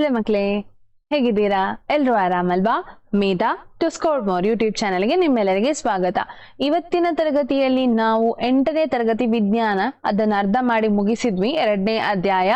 Hello ಮಕ್ಕಳೇ ಹೇಗಿದ್ದೀರಾ? ಎಲ್ಲರೂ ಆರಾಮಲ್ವಾ? Medha to score more YouTube ಚಾನಲ್ಗೆ ನಿಮ್ಮೆಲ್ಲರಿಗೆ ಸ್ವಾಗತ. ಇವತ್ತಿನ ತರಗತಿಯಲ್ಲಿ ನಾವು ಎಂಟನೇ ತರಗತಿ ವಿಜ್ಞಾನ, ಅದನ್ನ ಅರ್ಧ ಮಾಡಿ ಮುಗಿಸಿದ್ವಿ. ಎರಡನೇ ಅಧ್ಯಾಯ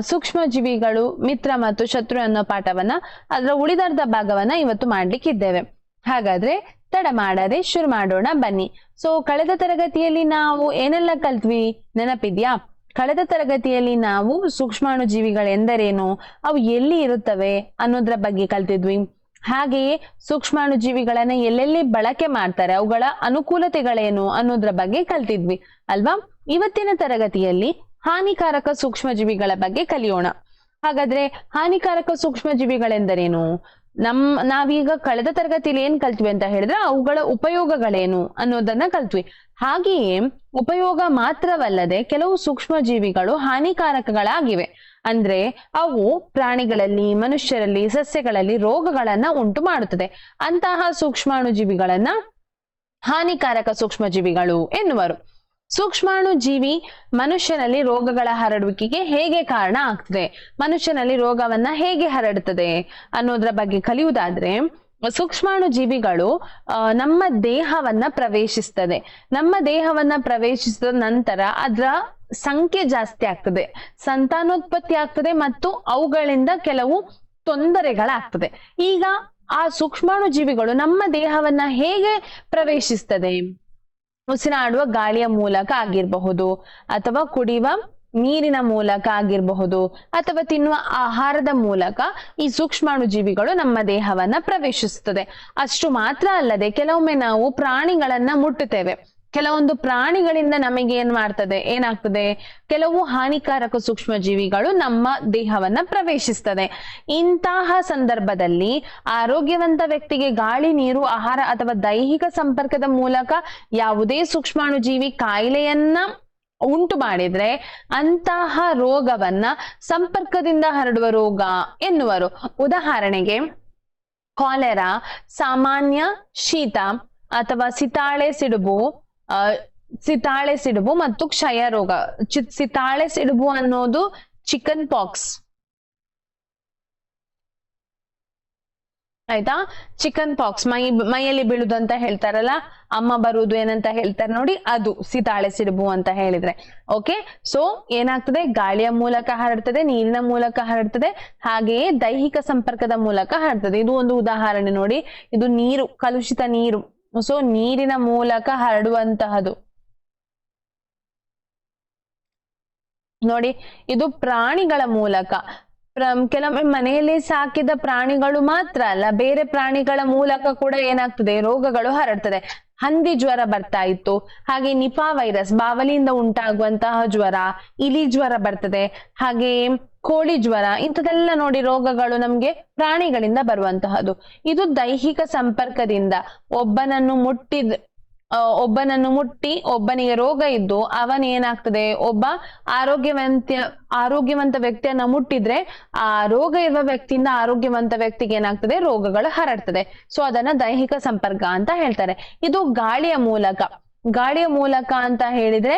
ಸೂಕ್ಷ್ಮ ಜೀವಿಗಳು ಮಿತ್ರ ಮತ್ತು ಶತ್ರು ಅನ್ನೋ ಪಾಠವನ್ನ, ಅದರ ಉಳಿದರ್ಧ ಭಾಗವನ್ನ ಇವತ್ತು ಮಾಡ್ಲಿಕ್ಕಿದ್ದೇವೆ. ಹಾಗಾದ್ರೆ ತಡ ಮಾಡದೆ ಶುರು ಮಾಡೋಣ ಬನ್ನಿ. ಸೊ ಕಳೆದ ತರಗತಿಯಲ್ಲಿ ನಾವು ಏನೆಲ್ಲ ಕಲ್ತ್ವಿ? ನೆನಪಿದ್ಯಾ? ಕಳೆದ ತರಗತಿಯಲ್ಲಿ ನಾವು ಸೂಕ್ಷ್ಮಾಣು ಜೀವಿಗಳೆಂದರೇನು ಅವು ಎಲ್ಲಿ ಇರುತ್ತವೆ ಅನ್ನೋದ್ರ ಬಗ್ಗೆ ಕಲ್ತಿದ್ವಿ. ಹಾಗೆಯೇ ಸೂಕ್ಷ್ಮಾಣು ಜೀವಿಗಳನ್ನ ಎಲ್ಲೆಲ್ಲಿ ಬಳಕೆ ಮಾಡ್ತಾರೆ, ಅವುಗಳ ಅನುಕೂಲತೆಗಳೇನು ಅನ್ನೋದ್ರ ಬಗ್ಗೆ ಕಲ್ತಿದ್ವಿ. ಅಲ್ವಾ? ಇವತ್ತಿನ ತರಗತಿಯಲ್ಲಿ ಹಾನಿಕಾರಕ ಸೂಕ್ಷ್ಮ ಜೀವಿಗಳ ಬಗ್ಗೆ ಕಲಿಯೋಣ. ಹಾಗಾದ್ರೆ ಹಾನಿಕಾರಕ ಸೂಕ್ಷ್ಮ ಜೀವಿಗಳೆಂದರೇನು ನಮ್, ನಾವೀಗ ಕಳೆದ ತರಗತಿಯಲ್ಲಿ ಏನ್ ಕಲ್ತ್ವಿ ಅಂತ ಹೇಳಿದ್ರೆ ಅವುಗಳ ಉಪಯೋಗಗಳೇನು ಅನ್ನೋದನ್ನ ಕಲ್ತ್ವಿ. ಹಾಗೆಯೇ ಉಪಯೋಗ ಮಾತ್ರವಲ್ಲದೆ ಕೆಲವು ಸೂಕ್ಷ್ಮ ಜೀವಿಗಳು ಹಾನಿಕಾರಕಗಳಾಗಿವೆ. ಅಂದ್ರೆ ಅವು ಪ್ರಾಣಿಗಳಲ್ಲಿ, ಮನುಷ್ಯರಲ್ಲಿ, ಸಸ್ಯಗಳಲ್ಲಿ ರೋಗಗಳನ್ನ ಉಂಟು ಮಾಡುತ್ತದೆ. ಅಂತಹ ಸೂಕ್ಷ್ಮಾಣುಜೀವಿಗಳನ್ನ ಹಾನಿಕಾರಕ ಸೂಕ್ಷ್ಮಜೀವಿಗಳು ಎನ್ನುವರು. ಸೂಕ್ಷ್ಮಾಣು ಜೀವಿ ಮನುಷ್ಯನಲ್ಲಿ ರೋಗಗಳ ಹರಡುವಿಕೆಗೆ ಹೇಗೆ ಕಾರಣ ಆಗ್ತದೆ? ಮನುಷ್ಯನಲ್ಲಿ ರೋಗವನ್ನ ಹೇಗೆ ಹರಡುತ್ತದೆ ಅನ್ನೋದ್ರ ಬಗ್ಗೆ ಕಲಿಯುವುದಾದ್ರೆ ಸೂಕ್ಷ್ಮಾಣು ಜೀವಿಗಳು ನಮ್ಮ ದೇಹವನ್ನ ಪ್ರವೇಶಿಸ್ತದೆ. ನಮ್ಮ ದೇಹವನ್ನ ಪ್ರವೇಶಿಸಿದ ನಂತರ ಅದರ ಸಂಖ್ಯೆ ಜಾಸ್ತಿ ಆಗ್ತದೆ. ಸಂತಾನೋತ್ಪತ್ತಿ ಆಗ್ತದೆ ಮತ್ತು ಅವುಗಳಿಂದ ಕೆಲವು ತೊಂದರೆಗಳಾಗ್ತದೆ. ಈಗ ಆ ಸೂಕ್ಷ್ಮಾಣು ಜೀವಿಗಳು ನಮ್ಮ ದೇಹವನ್ನ ಹೇಗೆ ಪ್ರವೇಶಿಸ್ತದೆ? ಉಸಿರಾಡುವ ಗಾಳಿಯ ಮೂಲಕ ಆಗಿರಬಹುದು ಅಥವಾ ಕುಡಿಯುವ ನೀರಿನ ಮೂಲಕ ಆಗಿರಬಹುದು ಅಥವಾ ತಿನ್ನುವ ಆಹಾರದ ಮೂಲಕ ಈ ಸೂಕ್ಷ್ಮಾಣು ಜೀವಿಗಳು ನಮ್ಮ ದೇಹವನ್ನ ಪ್ರವೇಶಿಸುತ್ತದೆ. ಅಷ್ಟು ಮಾತ್ರ ಅಲ್ಲದೆ ಕೆಲವೊಮ್ಮೆ ನಾವು ಪ್ರಾಣಿಗಳನ್ನ ಮುಟ್ಟುತ್ತೇವೆ. ಕೆಲವೊಂದು ಪ್ರಾಣಿಗಳಿಂದ ನಮಗೆ ಏನ್ ಮಾಡ್ತದೆ? ಏನಾಗ್ತದೆ? ಕೆಲವು ಹಾನಿಕಾರಕ ಸೂಕ್ಷ್ಮ ಜೀವಿಗಳು ನಮ್ಮ ದೇಹವನ್ನ ಪ್ರವೇಶಿಸ್ತದೆ. ಇಂತಹ ಸಂದರ್ಭದಲ್ಲಿ ಆರೋಗ್ಯವಂತ ವ್ಯಕ್ತಿಗೆ ಗಾಳಿ, ನೀರು, ಆಹಾರ ಅಥವಾ ದೈಹಿಕ ಸಂಪರ್ಕದ ಮೂಲಕ ಯಾವುದೇ ಸೂಕ್ಷ್ಮಾಣು ಜೀವಿ ಕಾಯಿಲೆಯನ್ನ ಉಂಟು ಮಾಡಿದ್ರೆ ಅಂತಹ ರೋಗವನ್ನ ಸಂಪರ್ಕದಿಂದ ಹರಡುವ ರೋಗ ಎನ್ನುವರು. ಉದಾಹರಣೆಗೆ ಕಾಲೆರಾ ಸಾಮಾನ್ಯ ಶೀತ ಅಥವಾ ಸಿತಾಳೆ ಸಿಡುಬು ಸಿತಾಳೆ ಸಿಡುಬು ಮತ್ತು ಕ್ಷಯ ರೋಗ. ಸಿತಾಳೆ ಸಿಡುಬು ಅನ್ನೋದು ಚಿಕನ್ ಪಾಕ್ಸ್ ಆಯ್ತಾ? ಚಿಕನ್ ಪಾಕ್ಸ್ ಮೈ ಮೈಯಲ್ಲಿ ಬೀಳುದು ಅಂತ ಹೇಳ್ತಾರಲ್ಲ, ಅಮ್ಮ ಬರುವುದು ಏನಂತ ಹೇಳ್ತಾರೆ ನೋಡಿ, ಅದು ಸಿತಾಳೆ ಸಿಡುಬು ಅಂತ ಹೇಳಿದ್ರೆ. ಓಕೆ ಸೊ ಏನಾಗ್ತದೆ? ಗಾಳಿಯ ಮೂಲಕ ಹರಡ್ತದೆ, ನೀರಿನ ಮೂಲಕ ಹರಡ್ತದೆ, ಹಾಗೆಯೇ ದೈಹಿಕ ಸಂಪರ್ಕದ ಮೂಲಕ ಹರಡ್ತದೆ. ಇದು ಒಂದು ಉದಾಹರಣೆ ನೋಡಿ. ಇದು ನೀರು, ಕಲುಷಿತ ನೀರು. ಸೊ ನೀರಿನ ಮೂಲಕ ಹರಡುವಂತಹದು. ನೋಡಿ, ಇದು ಪ್ರಾಣಿಗಳ ಮೂಲಕ. ಕೆಲವೊಮ್ಮೆ ಮನೆಯಲ್ಲಿ ಸಾಕಿದ ಪ್ರಾಣಿಗಳು ಮಾತ್ರ ಅಲ್ಲ, ಬೇರೆ ಪ್ರಾಣಿಗಳ ಮೂಲಕ ಕೂಡ ಏನಾಗ್ತದೆ, ರೋಗಗಳು ಹರಡ್ತದೆ. ಹಂದಿ ಜ್ವರ ಬರ್ತಾ ಇತ್ತು, ಹಾಗೆ ನಿಪಾ ವೈರಸ್, ಬಾವಲಿಯಿಂದ ಉಂಟಾಗುವಂತಹ ಜ್ವರ, ಇಲಿ ಜ್ವರ ಬರ್ತದೆ, ಹಾಗೆ ಕೋಳಿ ಜ್ವರ ಇಂಥದೆಲ್ಲ ನೋಡಿ ರೋಗಗಳು ನಮ್ಗೆ ಪ್ರಾಣಿಗಳಿಂದ ಬರುವಂತಹದ್ದು. ಇದು ದೈಹಿಕ ಸಂಪರ್ಕದಿಂದ ಒಬ್ಬನನ್ನು ಮುಟ್ಟಿದ ಒಬ್ಬನನ್ನು ಮುಟ್ಟಿ ಒಬ್ಬನಿಗೆ ರೋಗ ಇದ್ದು ಅವನ ಏನಾಗ್ತದೆ? ಒಬ್ಬ ಆರೋಗ್ಯವಂತ ಆರೋಗ್ಯವಂತ ವ್ಯಕ್ತಿಯನ್ನ ಮುಟ್ಟಿದ್ರೆ ಆ ರೋಗ ಇರುವ ವ್ಯಕ್ತಿಯಿಂದ ಆರೋಗ್ಯವಂತ ವ್ಯಕ್ತಿಗೆ ಏನಾಗ್ತದೆ? ರೋಗಗಳು ಹರಡ್ತದೆ. ಸೊ ಅದನ್ನ ದೈಹಿಕ ಸಂಪರ್ಕ ಅಂತ ಹೇಳ್ತಾರೆ. ಇದು ಗಾಳಿಯ ಮೂಲಕ. ಗಾಳಿಯ ಮೂಲಕ ಅಂತ ಹೇಳಿದ್ರೆ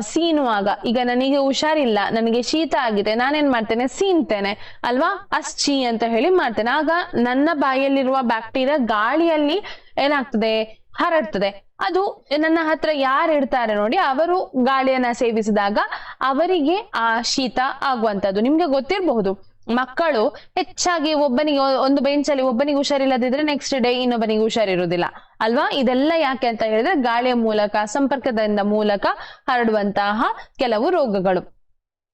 ಸೀನುವಾಗ ಈಗ ನನಗೆ ಹುಷಾರಿಲ್ಲ, ನನಗೆ ಶೀತ ಆಗಿದೆ, ನಾನೇನ್ ಮಾಡ್ತೇನೆ? ಸೀನ್ತೇನೆ ಅಲ್ವಾ? ಅಸ್ಚಿ ಅಂತ ಹೇಳಿ ಮಾಡ್ತೇನೆ. ಆಗ ನನ್ನ ಬಾಯಲ್ಲಿರುವ ಬ್ಯಾಕ್ಟೀರಿಯಾ ಗಾಳಿಯಲ್ಲಿ ಏನಾಗ್ತದೆ? ಹರಡ್ತದೆ. ಅದು ನನ್ನ ಹತ್ರ ಯಾರು ಇರ್ತಾರೆ ನೋಡಿ, ಅವರು ಗಾಳಿಯನ್ನ ಸೇವಿಸಿದಾಗ ಅವರಿಗೆ ಆ ಶೀತ ಆಗುವಂತದ್ದು ನಿಮ್ಗೆ ಗೊತ್ತಿರಬಹುದು, ಮಕ್ಕಳು ಹೆಚ್ಚಾಗಿ ಒಬ್ಬನಿಗೆ ಒಂದು ಬೆಂಚಲ್ಲಿ ಒಬ್ಬನಿಗೆ ಹುಷಾರಿಲ್ಲದಿದ್ರೆ ನೆಕ್ಸ್ಟ್ ಡೇ ಇನ್ನೊಬ್ಬನಿಗೆ ಹುಷಾರಿರುವುದಿಲ್ಲ. ಅಲ್ವಾ? ಇದೆಲ್ಲ ಯಾಕೆ ಅಂತ ಹೇಳಿದ್ರೆ, ಗಾಳಿಯ ಮೂಲಕ, ಸಂಪರ್ಕದಿಂದ ಮೂಲಕ ಹರಡುವಂತಹ ಕೆಲವು ರೋಗಗಳು.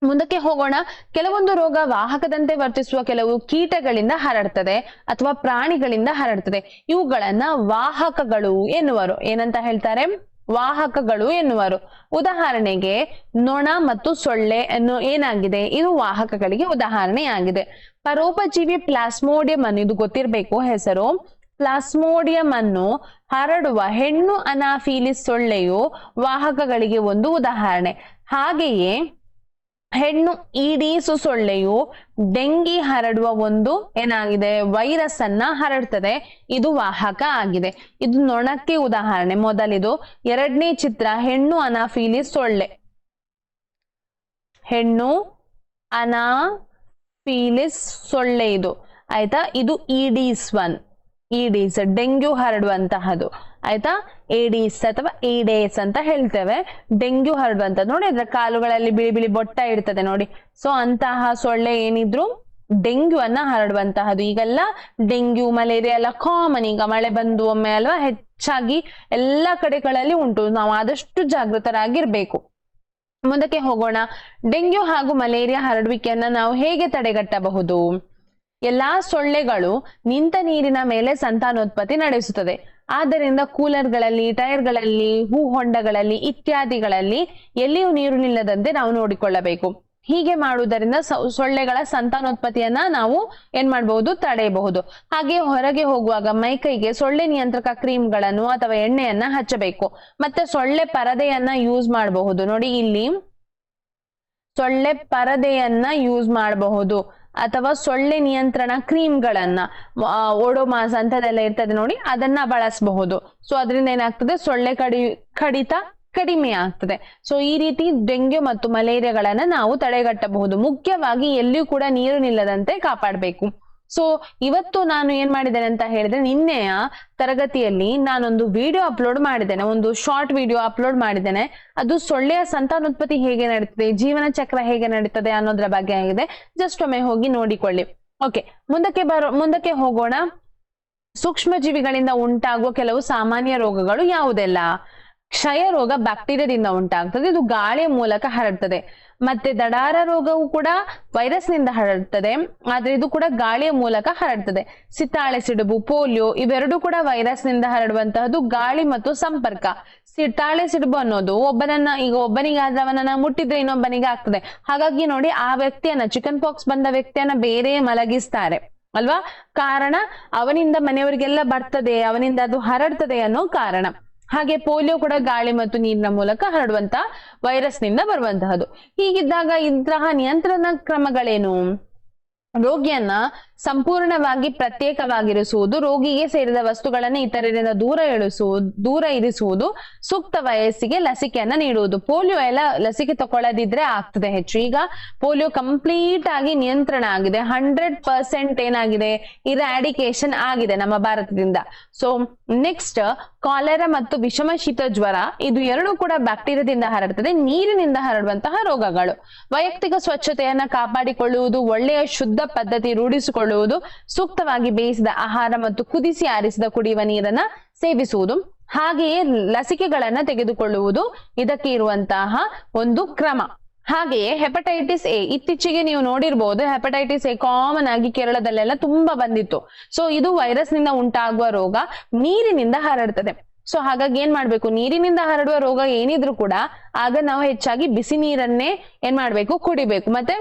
ಮುಂದಕ್ಕೆ ಹೋಗೋಣ. ಕೆಲವೊಂದು ರೋಗ ವಾಹಕದಂತೆ ವರ್ತಿಸುವ ಕೆಲವು ಕೀಟಗಳಿಂದ ಹರಡ್ತದೆ ಅಥವಾ ಪ್ರಾಣಿಗಳಿಂದ ಹರಡ್ತದೆ. ಇವುಗಳನ್ನ ವಾಹಕಗಳು ಎನ್ನುವರು. ಏನಂತ ಹೇಳ್ತಾರೆ? ವಾಹಕಗಳು ಎನ್ನುವರು. ಉದಾಹರಣೆಗೆ ನೊಣ ಮತ್ತು ಸೊಳ್ಳೆ ಅನ್ನು ಏನಾಗಿದೆ? ಇದು ವಾಹಕಗಳಿಗೆ ಉದಾಹರಣೆಯಾಗಿದೆ. ಪರೋಪಜೀವಿ ಪ್ಲಾಸ್ಮೋಡಿಯಂ ಅನ್ನು ಇದು ಗೊತ್ತಿರಬೇಕು ಹೆಸರು. ಪ್ಲಾಸ್ಮೋಡಿಯಂ ಅನ್ನು ಹರಡುವ ಹೆಣ್ಣು ಅನಾಫೀಲಿಸ್ ಸೊಳ್ಳೆಯು ವಾಹಕಗಳಿಗೆ ಒಂದು ಉದಾಹರಣೆ. ಹಾಗೆಯೇ ಹೆಣ್ಣು ಈಡೀಸು ಸೊಳ್ಳೆಯು ಡೆಂಗಿ ಹರಡುವ ಒಂದು ಏನಾಗಿದೆ? ವೈರಸ್ ಅನ್ನ ಹರಡ್ತದೆ. ಇದು ವಾಹಕ ಆಗಿದೆ. ಇದು ನೊಣಕ್ಕೆ ಉದಾಹರಣೆ. ಮೊದಲಿದು ಎರಡನೇ ಚಿತ್ರ, ಹೆಣ್ಣು ಅನಾಫೀಲಿ ಸೊಳ್ಳೆ. ಹೆಣ್ಣು ಅನಾ ಅನೋಫಿಲಿಸ್ ಸೊಳ್ಳೆ ಇದು. ಆಯ್ತಾ? ಇದು ಇಡೀಸ್ ಒನ್. ಈಡೀಸ್ ಡೆಂಗ್ಯೂ ಹರಡುವಂತಹದು. ಆಯ್ತಾ? ಏಡೀಸ್ ಅಥವಾ ಏಡೇಸ್ ಅಂತ ಹೇಳ್ತೇವೆ. ಡೆಂಗ್ಯೂ ಹರಡುವಂತ ನೋಡಿ, ಅದ್ರ ಕಾಲುಗಳಲ್ಲಿ ಬಿಳಿ ಬಿಳಿ ಬೊಟ್ಟ ಇರ್ತದೆ ನೋಡಿ. ಸೊ ಅಂತಹ ಸೊಳ್ಳೆ ಏನಿದ್ರು ಡೆಂಗ್ಯೂ ಅನ್ನ ಹರಡುವಂತಹದು. ಈಗೆಲ್ಲ ಡೆಂಗ್ಯೂ, ಮಲೇರಿಯಾ ಎಲ್ಲ ಕಾಮನ್ ಈಗ ಮಳೆ ಬಂದು ಒಮ್ಮೆ ಅಲ್ವಾ ಹೆಚ್ಚಾಗಿ ಎಲ್ಲ ಕಡೆಗಳಲ್ಲಿ ಉಂಟು. ನಾವು ಆದಷ್ಟು ಜಾಗೃತರಾಗಿರ್ಬೇಕು. ಮುಂದಕ್ಕೆ ಹೋಗೋಣ. ಡೆಂಗ್ಯೂ ಹಾಗೂ ಮಲೇರಿಯಾ ಹರಡುವಿಕೆಯನ್ನ ನಾವು ಹೇಗೆ ತಡೆಗಟ್ಟಬಹುದು? ಎಲ್ಲಾ ಸೊಳ್ಳೆಗಳು ನಿಂತ ನೀರಿನ ಮೇಲೆ ಸಂತಾನೋತ್ಪತ್ತಿ ನಡೆಸುತ್ತದೆ. ಆದ್ದರಿಂದ ಕೂಲರ್ಗಳಲ್ಲಿ, ಟೈರ್ಗಳಲ್ಲಿ ಹೂ ಹೊಂಡಗಳಲ್ಲಿ ಇತ್ಯಾದಿಗಳಲ್ಲಿ ಎಲ್ಲಿಯೂ ನೀರು ನಿಲ್ಲದಂತೆ ನಾವು ನೋಡಿಕೊಳ್ಳಬೇಕು. ಹೀಗೆ ಮಾಡುವುದರಿಂದ ಸೊಳ್ಳೆಗಳ ಸಂತಾನೋತ್ಪತ್ತಿಯನ್ನ ನಾವು ಏನ್ ಮಾಡಬಹುದು? ತಡೆಯಬಹುದು. ಹಾಗೆ ಹೊರಗೆ ಹೋಗುವಾಗ ಮೈಕೈಗೆ ಸೊಳ್ಳೆ ನಿಯಂತ್ರಕ ಕ್ರೀಮ್ಗಳನ್ನು ಅಥವಾ ಎಣ್ಣೆಯನ್ನ ಹಚ್ಚಬೇಕು. ಮತ್ತೆ ಸೊಳ್ಳೆ ಪರದೆಯನ್ನ ಯೂಸ್ ಮಾಡಬಹುದು. ನೋಡಿ ಇಲ್ಲಿ ಸೊಳ್ಳೆ ಪರದೆಯನ್ನ ಯೂಸ್ ಮಾಡಬಹುದು. ಅಥವಾ ಸೊಳ್ಳೆ ನಿಯಂತ್ರಣ ಕ್ರೀಮ್ಗಳನ್ನ ಓಡೋಮಾಸ್ ಅಂತದೆಲ್ಲ ಇರ್ತದೆ ನೋಡಿ, ಅದನ್ನ ಬಳಸಬಹುದು. ಸೊ ಅದರಿಂದ ಏನಾಗ್ತದೆ? ಸೊಳ್ಳೆ ಕಡಿ, ಕಡಿತ ಕಡಿಮೆ ಆಗ್ತದೆ. ಸೊ ಈ ರೀತಿ ಡೆಂಗ್ಯೂ ಮತ್ತು ಮಲೇರಿಯಾಗಳನ್ನ ನಾವು ತಡೆಗಟ್ಟಬಹುದು. ಮುಖ್ಯವಾಗಿ ಎಲ್ಲಿಯೂ ಕೂಡ ನೀರು ನಿಲ್ಲದಂತೆ ಕಾಪಾಡಬೇಕು. ಸೊ ಇವತ್ತು ನಾನು ಏನ್ ಮಾಡಿದ್ದೇನೆ ಅಂತ ಹೇಳಿದ್ರೆ, ನಿನ್ನೆಯ ತರಗತಿಯಲ್ಲಿ ನಾನೊಂದು ವಿಡಿಯೋ ಅಪ್ಲೋಡ್ ಮಾಡಿದ್ದೇನೆ, ಒಂದು ಶಾರ್ಟ್ ವಿಡಿಯೋ ಅಪ್ಲೋಡ್ ಮಾಡಿದ್ದೇನೆ. ಅದು ಸೊಳ್ಳೆಯ ಸಂತಾನೋತ್ಪತ್ತಿ ಹೇಗೆ ನಡೀತದೆ, ಜೀವನ ಚಕ್ರ ಹೇಗೆ ನಡೀತದೆ ಅನ್ನೋದ್ರ ಬಗ್ಗೆ ಆಗಿದೆ. ಜಸ್ಟ್ ಒಮ್ಮೆ ಹೋಗಿ ನೋಡಿಕೊಳ್ಳಿ. ಓಕೆ ಮುಂದಕ್ಕೆ ಬರೋ, ಮುಂದಕ್ಕೆ ಹೋಗೋಣ. ಸೂಕ್ಷ್ಮ ಜೀವಿಗಳಿಂದ ಉಂಟಾಗುವ ಕೆಲವು ಸಾಮಾನ್ಯ ರೋಗಗಳು ಯಾವುದೆಲ್ಲ? ಕ್ಷಯ ರೋಗ ಬ್ಯಾಕ್ಟೀರಿಯಾದಿಂದ ಉಂಟಾಗ್ತದೆ. ಇದು ಗಾಳಿಯ ಮೂಲಕ ಹರಡ್ತದೆ. ಮತ್ತೆ ದಡಾರ ರೋಗವು ಕೂಡ ವೈರಸ್ನಿಂದ ಹರಡ್ತದೆ. ಆದ್ರೆ ಇದು ಕೂಡ ಗಾಳಿಯ ಮೂಲಕ ಹರಡ್ತದೆ. ಸಿತಾಳೆ, ಸಿಡುಬು, ಪೋಲಿಯೋ ಇವೆರಡೂ ಕೂಡ ವೈರಸ್ನಿಂದ ಹರಡುವಂತಹದ್ದು ಗಾಳಿ ಮತ್ತು ಸಂಪರ್ಕ. ಸಿತಾಳೆ, ಸಿಡುಬು ಅನ್ನೋದು ಒಬ್ಬನನ್ನ, ಈಗ ಒಬ್ಬನಿಗಾದ್ರೆ ಅವನನ್ನ ಮುಟ್ಟಿದ್ರೆ ಇನ್ನೊಬ್ಬನಿಗೆ ಆಗ್ತದೆ. ಹಾಗಾಗಿ ನೋಡಿ, ಆ ವ್ಯಕ್ತಿಯನ್ನ, ಚಿಕನ್ ಪಾಕ್ಸ್ ಬಂದ ವ್ಯಕ್ತಿಯನ್ನ ಬೇರೆ ಮಲಗಿಸ್ತಾರೆ. ಅಲ್ವಾ? ಕಾರಣ ಅವನಿಂದ ಮನೆಯವರಿಗೆಲ್ಲ ಬರ್ತದೆ, ಅವನಿಂದ ಅದು ಹರಡ್ತದೆ ಅನ್ನೋ ಕಾರಣ. ಹಾಗೆ ಪೋಲಿಯೋ ಕೂಡ ಗಾಳಿ ಮತ್ತು ನೀರಿನ ಮೂಲಕ ಹರಡುವಂತಹ ವೈರಸ್ನಿಂದ ಬರುವಂತಹದ್ದು. ಹೀಗಿದ್ದಾಗ ಇಂತಹ ನಿಯಂತ್ರಣ ಕ್ರಮಗಳೇನು? ರೋಗಿಯನ್ನ ಸಂಪೂರ್ಣವಾಗಿ ಪ್ರತ್ಯೇಕವಾಗಿರಿಸುವುದು, ರೋಗಿಗೆ ಸೇರಿದ ವಸ್ತುಗಳನ್ನು ಇತರರಿಂದ ದೂರ ಇಳಿಸುವುದು ದೂರ ಇರಿಸುವುದು, ಸೂಕ್ತ ವಯಸ್ಸಿಗೆ ಲಸಿಕೆಯನ್ನ ನೀಡುವುದು. ಪೋಲಿಯೋ ಎಲ್ಲ ಲಸಿಕೆ ತಗೊಳ್ಳದಿದ್ರೆ ಆಗ್ತದೆ ಹೆಚ್ಚು. ಈಗ ಪೋಲಿಯೋ ಕಂಪ್ಲೀಟ್ ಆಗಿ ನಿಯಂತ್ರಣ ಆಗಿದೆ. ಹಂಡ್ರೆಡ್ ಪರ್ಸೆಂಟ್ ಏನಾಗಿದೆ? ಇರಾಡಿಕೇಶನ್ ಆಗಿದೆ ನಮ್ಮ ಭಾರತದಿಂದ. ಸೊ ನೆಕ್ಸ್ಟ್ ಕಾಲೆರಾ ಮತ್ತು ವಿಷಮ ಶೀತ ಜ್ವರ, ಇದು ಎರಡು ಕೂಡ ಬ್ಯಾಕ್ಟೀರಿಯಾದಿಂದ ಹರಡ್ತದೆ. ನೀರಿನಿಂದ ಹರಡುವಂತಹ ರೋಗಗಳು. ವೈಯಕ್ತಿಕ ಸ್ವಚ್ಛತೆಯನ್ನ ಕಾಪಾಡಿಕೊಳ್ಳುವುದು ಒಳ್ಳೆಯ ಶುದ್ಧ ಪದ್ಧತಿ ರೂಢಿಸಿಕೊಳ್ಳುವುದು ಸೂಕ್ತವಾಗಿ ಬೇಯಿಸಿದ ಆಹಾರ ಮತ್ತು ಕುದಿಸಿ ಆರಿಸಿದ ಕುಡಿಯುವ ನೀರನ್ನ ಸೇವಿಸುವುದು, ಹಾಗೆಯೇ ಲಸಿಕೆಗಳನ್ನ ತೆಗೆದುಕೊಳ್ಳುವುದು, ಇದಕ್ಕೆ ಇರುವಂತಹ ಒಂದು ಕ್ರಮ. ಹಾಗೆಯೇ ಹೆಪಟೈಟಿಸ್ ಎ, ಇತ್ತೀಚೆಗೆ ನೀವು ನೋಡಿರ್ಬೋದು ಹೆಪಟೈಟಿಸ್ ಎ ಕಾಮನ್ ಆಗಿ ಕೇರಳದಲ್ಲೆಲ್ಲ ತುಂಬಾ ಬಂದಿತ್ತು. ಸೊ ಇದು ವೈರಸ್ನಿಂದ ಉಂಟಾಗುವ ರೋಗ ನೀರಿನಿಂದ ಹರಡ್ತದೆ. ಸೊ ಹಾಗಾಗಿ ಏನ್ ಮಾಡ್ಬೇಕು? ನೀರಿನಿಂದ ಹರಡುವ ರೋಗ ಏನಿದ್ರು ಕೂಡ, ಆಗ ನಾವು ಹೆಚ್ಚಾಗಿ ಬಿಸಿ ನೀರನ್ನೇ ಏನ್ ಮಾಡ್ಬೇಕು? ಕುಡಿಬೇಕು. ಮತ್ತೆ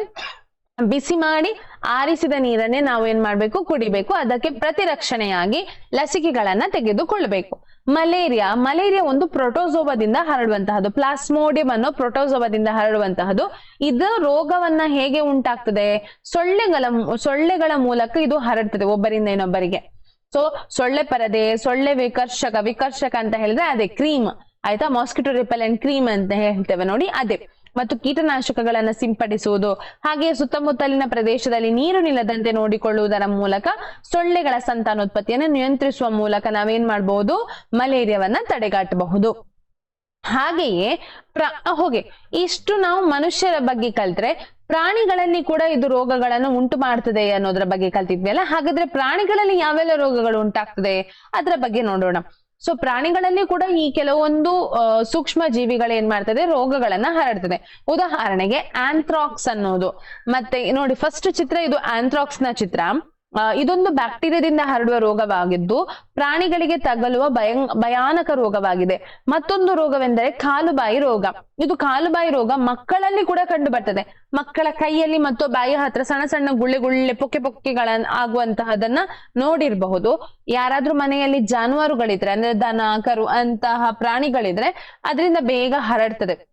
ಬಿಸಿ ಮಾಡಿ ಆರಿಸಿದ ನೀರನ್ನೇ ನಾವು ಏನ್ ಮಾಡ್ಬೇಕು? ಕುಡಿಬೇಕು. ಅದಕ್ಕೆ ಪ್ರತಿರಕ್ಷಣೆಯಾಗಿ ಲಸಿಕೆಗಳನ್ನ ತೆಗೆದುಕೊಳ್ಬೇಕು ಮಲೇರಿಯಾ ಮಲೇರಿಯಾ ಒಂದು ಪ್ರೊಟೋಸೋವದಿಂದ ಹರಡುವಂತಹದ್ದು. ಪ್ಲಾಸ್ಮೋಡಿಯಂ ಅನ್ನೋ ಪ್ರೊಟೋಸೋವದಿಂದ ಹರಡುವಂತಹದ್ದು. ಇದು ರೋಗವನ್ನ ಹೇಗೆ ಉಂಟಾಗ್ತದೆ? ಸೊಳ್ಳೆಗಳ ಸೊಳ್ಳೆಗಳ ಮೂಲಕ ಇದು ಹರಡ್ತದೆ ಒಬ್ಬರಿಂದ ಇನ್ನೊಬ್ಬರಿಗೆ. ಸೊ ಸೊಳ್ಳೆ ಪರದೆ, ಸೊಳ್ಳೆ ವಿಕರ್ಷಕ ವಿಕರ್ಷಕ ಅಂತ ಹೇಳಿದ್ರೆ ಅದೇ ಕ್ರೀಮ್. ಆಯ್ತಾ? ಮಾಸ್ಕಿಟೋ ರಿಪೆಲೆಂಟ್ ಕ್ರೀಮ್ ಅಂತ ಹೇಳ್ತೇವೆ ನೋಡಿ, ಅದೇ. ಮತ್ತು ಕೀಟನಾಶಕಗಳನ್ನು ಸಿಂಪಡಿಸುವುದು. ಹಾಗೆಯೇ ಸುತ್ತಮುತ್ತಲಿನ ಪ್ರದೇಶದಲ್ಲಿ ನೀರು ನಿಲ್ಲದಂತೆ ನೋಡಿಕೊಳ್ಳುವುದರ ಮೂಲಕ ಸೊಳ್ಳೆಗಳ ಸಂತಾನೋತ್ಪತ್ತಿಯನ್ನು ನಿಯಂತ್ರಿಸುವ ಮೂಲಕ ನಾವೇನ್ ಮಾಡಬಹುದು ಮಲೇರಿಯಾವನ್ನ ತಡೆಗಟ್ಟಬಹುದು ಹಾಗೆಯೇ ಪ್ರ ಹೋಗೆ. ಇಷ್ಟು ನಾವು ಮನುಷ್ಯರ ಬಗ್ಗೆ ಕಲ್ತ್ರೆ ಪ್ರಾಣಿಗಳಲ್ಲಿ ಕೂಡ ಇದು ರೋಗಗಳನ್ನು ಉಂಟು ಮಾಡ್ತದೆ ಅನ್ನೋದ್ರ ಬಗ್ಗೆ ಕಲ್ತಿದ್ವಿ ಅಲ್ಲ ಹಾಗಾದ್ರೆ ಪ್ರಾಣಿಗಳಲ್ಲಿ ಯಾವೆಲ್ಲ ರೋಗಗಳು ಉಂಟಾಗ್ತದೆ? ಅದರ ಬಗ್ಗೆ ನೋಡೋಣ. ಸೊ ಪ್ರಾಣಿಗಳಲ್ಲಿ ಕೂಡ ಈ ಕೆಲವೊಂದು ಸೂಕ್ಷ್ಮ ಜೀವಿಗಳು ಏನ್ ಮಾಡ್ತದೆ, ರೋಗಗಳನ್ನ ಹರಡ್ತದೆ. ಉದಾಹರಣೆಗೆ ಆಂಥ್ರಾಕ್ಸ್ ಅನ್ನೋದು. ಮತ್ತೆ ನೋಡಿ ಫಸ್ಟ್ ಚಿತ್ರ ಇದು ಆಂಥ್ರಾಕ್ಸ್ನ ಚಿತ್ರ. ಇದೊಂದು ಬ್ಯಾಕ್ಟೀರಿಯಾದಿಂದ ಹರಡುವ ರೋಗವಾಗಿದ್ದು ಪ್ರಾಣಿಗಳಿಗೆ ತಗಲುವ ಭಯಂ, ಭಯಾನಕ ರೋಗವಾಗಿದೆ. ಮತ್ತೊಂದು ರೋಗವೆಂದರೆ ಕಾಲುಬಾಯಿ ರೋಗ. ಇದು ಕಾಲುಬಾಯಿ ರೋಗ ಮಕ್ಕಳಲ್ಲಿ ಕೂಡ ಕಂಡು ಬರ್ತದೆ ಮಕ್ಕಳ ಕೈಯಲ್ಲಿ ಮತ್ತು ಬಾಯಿ ಹತ್ರ ಸಣ್ಣ ಸಣ್ಣ ಗುಳ್ಳೆ ಗುಳ್ಳೆ ಪೊಕ್ಕೆ ಪೊಕ್ಕೆಗಳನ್ನ ಆಗುವಂತಹದನ್ನ ನೋಡಿರಬಹುದು. ಯಾರಾದ್ರೂ ಮನೆಯಲ್ಲಿ ಜಾನುವಾರುಗಳಿದ್ರೆ, ಅಂದ್ರೆ ದನ, ಕರು ಅಂತಹ ಪ್ರಾಣಿಗಳಿದ್ರೆ, ಅದರಿಂದ ಬೇಗ ಹರಡ್ತದೆ.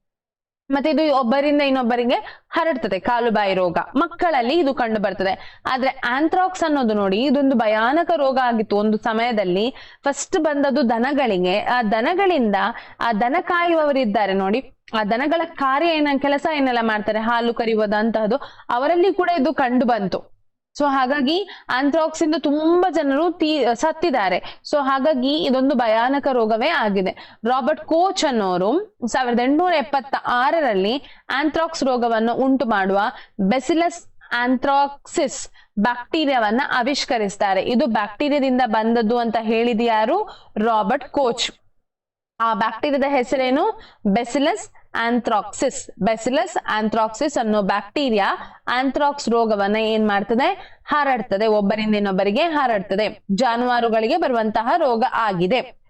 ಮತ್ತೆ ಇದು ಒಬ್ಬರಿಂದ ಇನ್ನೊಬ್ಬರಿಗೆ ಹರಡ್ತದೆ ಕಾಲುಬಾಯಿ ರೋಗ. ಮಕ್ಕಳಲ್ಲಿ ಇದು ಕಂಡು ಬರ್ತದೆ. ಆದ್ರೆ ಆಂಥ್ರಾಕ್ಸ್ ಅನ್ನೋದು ನೋಡಿ ಇದೊಂದು ಭಯಾನಕ ರೋಗ ಆಗಿತ್ತು ಒಂದು ಸಮಯದಲ್ಲಿ. ಫಸ್ಟ್ ಬಂದದ್ದು ದನಗಳಿಗೆ. ಆ ದನಗಳಿಂದ ಆ ದನ ಕಾಯುವವರಿದ್ದಾರೆ ನೋಡಿ. ಆ ದನಗಳ ಕಾರ್ಯ ಏನ ಕೆಲಸ ಏನೆಲ್ಲ ಮಾಡ್ತಾರೆ? ಹಾಲು ಕರೆಯುವುದಂತಹದ್ದು ಅವರಲ್ಲಿ ಕೂಡ ಇದು ಕಂಡು ಬಂತು. ಸೊ ಹಾಗಾಗಿ ಆಂಥ್ರಾಕ್ಸ್ ಇಂದ ತುಂಬಾ ಜನರು ತೀ, ಸತ್ತಿದ್ದಾರೆ. ಸೊ ಹಾಗಾಗಿ ಇದೊಂದು ಭಯಾನಕ ರೋಗವೇ ಆಗಿದೆ. ರಾಬರ್ಟ್ ಕೋಚ್ ಅನ್ನೋರು ಸಾವಿರದ ಎಂಟುನೂರ ಎಪ್ಪತ್ತ ಆರರಲ್ಲಿ ಆಂಥ್ರಾಕ್ಸ್ ರೋಗವನ್ನು ಉಂಟು ಮಾಡುವ ಬೆಸಿಲಸ್ ಆಂಥ್ರಾಕ್ಸಿಸ್ ಬ್ಯಾಕ್ಟೀರಿಯಾವನ್ನ ಆವಿಷ್ಕರಿಸ್ತಾರೆ. ಇದು ಬ್ಯಾಕ್ಟೀರಿಯಾದಿಂದ ಬಂದದ್ದು ಅಂತ ಹೇಳಿದ ಯಾರು? ರಾಬರ್ಟ್ ಕೋಚ್ ಆ ಬ್ಯಾಕ್ಟೀರಿಯಾದ ಹೆಸರೇನು? ಬೆಸಿಲಸ್ ಆಂಥ್ರಾಕ್ಸಿಸ್ ಬೆಸಿಲಸ್ ಆಂಥ್ರಾಕ್ಸಿಸ್ ಅನ್ನೋ ಬ್ಯಾಕ್ಟೀರಿಯಾ ಆಂಥ್ರಾಕ್ಸ್ ರೋಗವನ್ನ ಏನ್ ಮಾಡ್ತದೆ? ಹರಡ್ತದೆ. ಒಬ್ಬರಿಂದ ಇನ್ನೊಬ್ಬರಿಗೆ ಹರಡ್ತದೆ. ಜಾನುವಾರುಗಳಿಗೆ ಬರುವಂತಹ ರೋಗ ಆಗಿದೆ.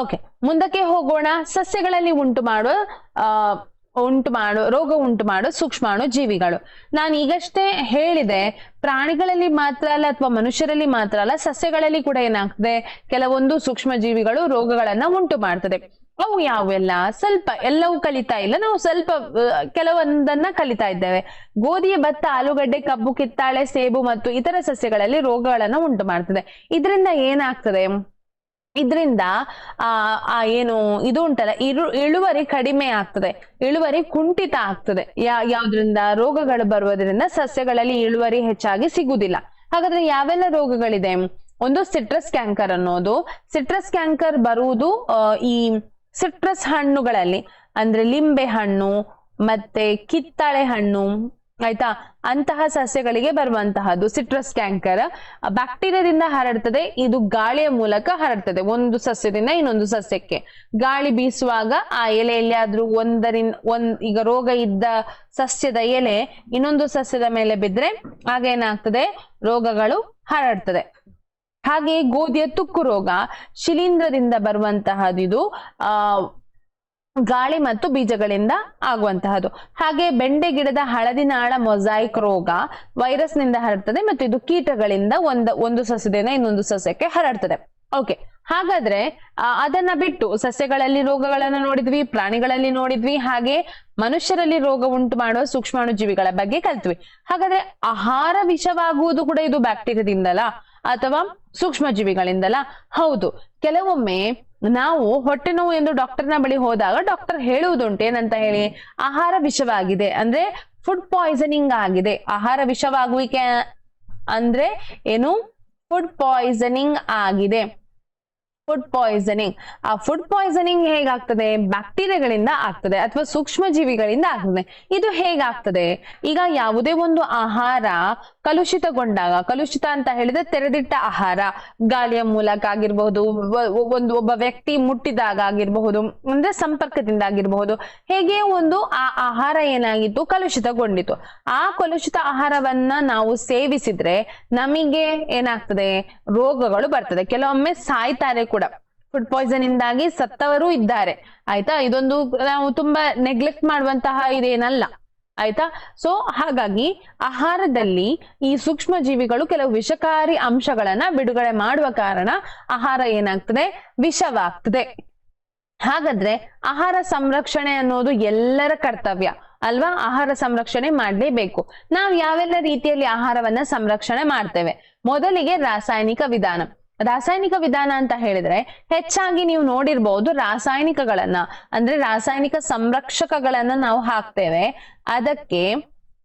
ಓಕೆ ಮುಂದಕ್ಕೆ ಹೋಗೋಣ. ಸಸ್ಯಗಳಲ್ಲಿ ಉಂಟು ಮಾಡೋ, ಆ, ಉಂಟು ಮಾಡೋ, ರೋಗ ಉಂಟು ಮಾಡೋ ಸೂಕ್ಷ್ಮಾಣು ಜೀವಿಗಳು. ನಾನು ಈಗಷ್ಟೇ ಹೇಳಿದೆ, ಪ್ರಾಣಿಗಳಲ್ಲಿ ಮಾತ್ರ ಅಲ್ಲ ಅಥವಾ ಮನುಷ್ಯರಲ್ಲಿ ಮಾತ್ರ ಅಲ್ಲ, ಸಸ್ಯಗಳಲ್ಲಿ ಕೂಡ ಏನಾಗ್ತದೆ? ಕೆಲವೊಂದು ಸೂಕ್ಷ್ಮ ಜೀವಿಗಳು ರೋಗಗಳನ್ನ ಉಂಟು ಮಾಡ್ತದೆ. ಅವು ಯಾವೆಲ್ಲ ಸ್ವಲ್ಪ ಎಲ್ಲವೂ ಕಲಿತಾ ಇಲ್ಲ. ನಾವು ಸ್ವಲ್ಪ ಕೆಲವೊಂದನ್ನ ಕಲಿತಾ ಇದ್ದೇವೆ. ಗೋಧಿಯ ಭತ್ತ, ಆಲೂಗಡ್ಡೆ, ಕಬ್ಬು, ಕಿತ್ತಾಳೆ, ಸೇಬು ಮತ್ತು ಇತರ ಸಸ್ಯಗಳಲ್ಲಿ ರೋಗಗಳನ್ನು ಉಂಟು ಮಾಡ್ತದೆ. ಇದರಿಂದ ಏನಾಗ್ತದೆ? ಇದರಿಂದ, ಆ ಏನು, ಇದು ಉಂಟಲ್ಲ, ಇರು, ಇಳುವರಿ ಕಡಿಮೆ ಆಗ್ತದೆ. ಇಳುವರಿ ಕುಂಠಿತ ಆಗ್ತದೆ. ಯಾ, ಯಾವ್ದ್ರಿಂದ? ರೋಗಗಳು ಬರುವುದರಿಂದ ಸಸ್ಯಗಳಲ್ಲಿ ಇಳುವರಿ ಹೆಚ್ಚಾಗಿ ಸಿಗುವುದಿಲ್ಲ. ಹಾಗಾದ್ರೆ ಯಾವೆಲ್ಲ ರೋಗಗಳಿದೆ? ಒಂದು ಸಿಟ್ರಸ್ ಕ್ಯಾಂಕರ್ ಅನ್ನೋದು. ಸಿಟ್ರಸ್ ಕ್ಯಾಂಕರ್ ಬರುವುದು ಈ ಸಿಟ್ರಸ್ ಹಣ್ಣುಗಳಲ್ಲಿ, ಅಂದ್ರೆ ಲಿಂಬೆ ಹಣ್ಣು, ಮತ್ತೆ ಕಿತ್ತಳೆ ಹಣ್ಣು, ಆಯ್ತಾ? ಅಂತಹ ಸಸ್ಯಗಳಿಗೆ ಬರುವಂತಹದ್ದು ಸಿಟ್ರಸ್ ಕ್ಯಾಂಕರ್. ಬ್ಯಾಕ್ಟೀರಿಯಾದಿಂದ ಹರಡ್ತದೆ, ಇದು ಗಾಳಿಯ ಮೂಲಕ ಹರಡ್ತದೆ, ಒಂದು ಸಸ್ಯದಿಂದ ಇನ್ನೊಂದು ಸಸ್ಯಕ್ಕೆ. ಗಾಳಿ ಬೀಸುವಾಗ ಆ ಎಲೆಯಲ್ಲಿ ಆದ್ರೂ ಒಂದರಿಂದ ಒಂದ್, ಈಗ ರೋಗ ಇದ್ದ ಸಸ್ಯದ ಎಲೆ ಇನ್ನೊಂದು ಸಸ್ಯದ ಮೇಲೆ ಬಿದ್ರೆ ಆಗ ಏನಾಗ್ತದೆ? ರೋಗಗಳು ಹರಡ್ತದೆ. ಹಾಗೆ ಗೋಧಿಯ ತುಕ್ಕು ರೋಗ ಶಿಲೀಂಧ್ರದಿಂದ ಬರುವಂತಹದಿದು ಆ, ಗಾಳಿ ಮತ್ತು ಬೀಜಗಳಿಂದ ಆಗುವಂತಹದ್ದು. ಹಾಗೆ ಬೆಂಡೆ ಗಿಡದ ಹಳದಿನಾಳ ಮೊಸಾಯಿಕ್ ರೋಗ ವೈರಸ್ನಿಂದ ಹರಡ್ತದೆ ಮತ್ತು ಇದು ಕೀಟಗಳಿಂದ ಒಂದ, ಒಂದು ಸಸ್ಯದಿಂದ ಇನ್ನೊಂದು ಸಸ್ಯಕ್ಕೆ ಹರಡ್ತದೆ. ಓಕೆ ಹಾಗಾದ್ರೆ ಅದನ್ನ ಬಿಟ್ಟು ಸಸ್ಯಗಳಲ್ಲಿ ರೋಗಗಳನ್ನು ನೋಡಿದ್ವಿ, ಪ್ರಾಣಿಗಳಲ್ಲಿ ನೋಡಿದ್ವಿ, ಹಾಗೆ ಮನುಷ್ಯರಲ್ಲಿ ರೋಗ ಉಂಟು ಮಾಡುವ ಸೂಕ್ಷ್ಮಾಣು ಜೀವಿಗಳ ಬಗ್ಗೆ ಕಲ್ತ್ವಿ. ಹಾಗಾದ್ರೆ ಆಹಾರ ವಿಷವಾಗುವುದು ಕೂಡ ಇದು ಬ್ಯಾಕ್ಟೀರಿಯಾದಿಂದಲ ಅಥವಾ ಸೂಕ್ಷ್ಮ ಜೀವಿಗಳಿಂದಲ ಹೌದು. ಕೆಲವೊಮ್ಮೆ ನಾವು ಹೊಟ್ಟೆ ನೋವು ಎಂದು ಡಾಕ್ಟರ್ನ ಬಳಿ ಹೋದಾಗ ಡಾಕ್ಟರ್ ಹೇಳುವುದುಂಟು. ಏನಂತ ಹೇಳಿ? ಆಹಾರ ವಿಷವಾಗಿದೆ. ಅಂದ್ರೆ ಫುಡ್ ಪಾಯ್ಸನಿಂಗ್ ಆಗಿದೆ. ಆಹಾರ ವಿಷವಾಗುವಿಕೆ ಅಂದ್ರೆ ಏನು? ಫುಡ್ ಪಾಯ್ಸನಿಂಗ್ ಆಗಿದೆ. ಫುಡ್ ಪಾಯ್ಸನಿಂಗ್ ಆ ಫುಡ್ ಪಾಯ್ಸನಿಂಗ್ ಹೇಗಾಗ್ತದೆ? ಬ್ಯಾಕ್ಟೀರಿಯಾಗಳಿಂದ ಆಗ್ತದೆ ಅಥವಾ ಸೂಕ್ಷ್ಮ ಜೀವಿಗಳಿಂದ ಆಗ್ತದೆ. ಇದು ಹೇಗಾಗ್ತದೆ? ಈಗ ಯಾವುದೇ ಒಂದು ಆಹಾರ ಕಲುಷಿತಗೊಂಡಾಗ, ಕಲುಷಿತ ಅಂತ ಹೇಳಿದ್ರೆ ತೆರೆದಿಟ್ಟ ಆಹಾರ. ಗಾಳಿಯ ಮೂಲಕ ಆಗಿರಬಹುದು ಒಂದು, ಒಬ್ಬ ವ್ಯಕ್ತಿ ಮುಟ್ಟಿದಾಗ ಆಗಿರಬಹುದು, ಅಂದ್ರೆ ಸಂಪರ್ಕದಿಂದ ಆಗಿರಬಹುದು, ಹೇಗೆ ಒಂದು ಆ ಆಹಾರ ಏನಾಗಿತ್ತು? ಕಲುಷಿತಗೊಂಡಿತು ಆ ಕಲುಷಿತ ಆಹಾರವನ್ನ ನಾವು ಸೇವಿಸಿದ್ರೆ ನಮಗೆ ಏನಾಗ್ತದೆ? ರೋಗಗಳು ಬರ್ತದೆ. ಕೆಲವೊಮ್ಮೆ ಸಾಯ್ತಾರೆ ಕೂಡ. ಫುಡ್ ಪಾಯ್ಸನ್ ಇಂದಾಗಿ ಸತ್ತವರು ಇದ್ದಾರೆ. ಆಯ್ತಾ? ಇದೊಂದು ನಾವು ತುಂಬಾ ನೆಗ್ಲೆಕ್ಟ್ ಮಾಡುವಂತಹ ಇದೇನಲ್ಲ. ಆಯ್ತಾ? ಸೊ ಹಾಗಾಗಿ ಆಹಾರದಲ್ಲಿ ಈ ಸೂಕ್ಷ್ಮ ಜೀವಿಗಳು ಕೆಲವು ವಿಷಕಾರಿ ಅಂಶಗಳನ್ನ ಬಿಡುಗಡೆ ಮಾಡುವ ಕಾರಣ ಆಹಾರ ಏನಾಗ್ತದೆ? ವಿಷವಾಗ್ತದೆ. ಹಾಗಾದ್ರೆ ಆಹಾರ ಸಂರಕ್ಷಣೆ ಅನ್ನೋದು ಎಲ್ಲರ ಕರ್ತವ್ಯ. ಅಲ್ವಾ? ಆಹಾರ ಸಂರಕ್ಷಣೆ ಮಾಡಲೇಬೇಕು. ನಾವು ಯಾವೆಲ್ಲ ರೀತಿಯಲ್ಲಿ ಆಹಾರವನ್ನ ಸಂರಕ್ಷಣೆ ಮಾಡ್ತೇವೆ? ಮೊದಲಿಗೆ ರಾಸಾಯನಿಕ ವಿಧಾನ. ರಾಸಾಯನಿಕ ವಿಧಾನ ಅಂತ ಹೇಳಿದ್ರೆ ಹೆಚ್ಚಾಗಿ ನೀವು ನೋಡಿರ್ಬಹುದು ರಾಸಾಯನಿಕಗಳನ್ನ, ಅಂದ್ರೆ ರಾಸಾಯನಿಕ ಸಂರಕ್ಷಕಗಳನ್ನ ನಾವು ಹಾಕ್ತೇವೆ. ಅದಕ್ಕೆ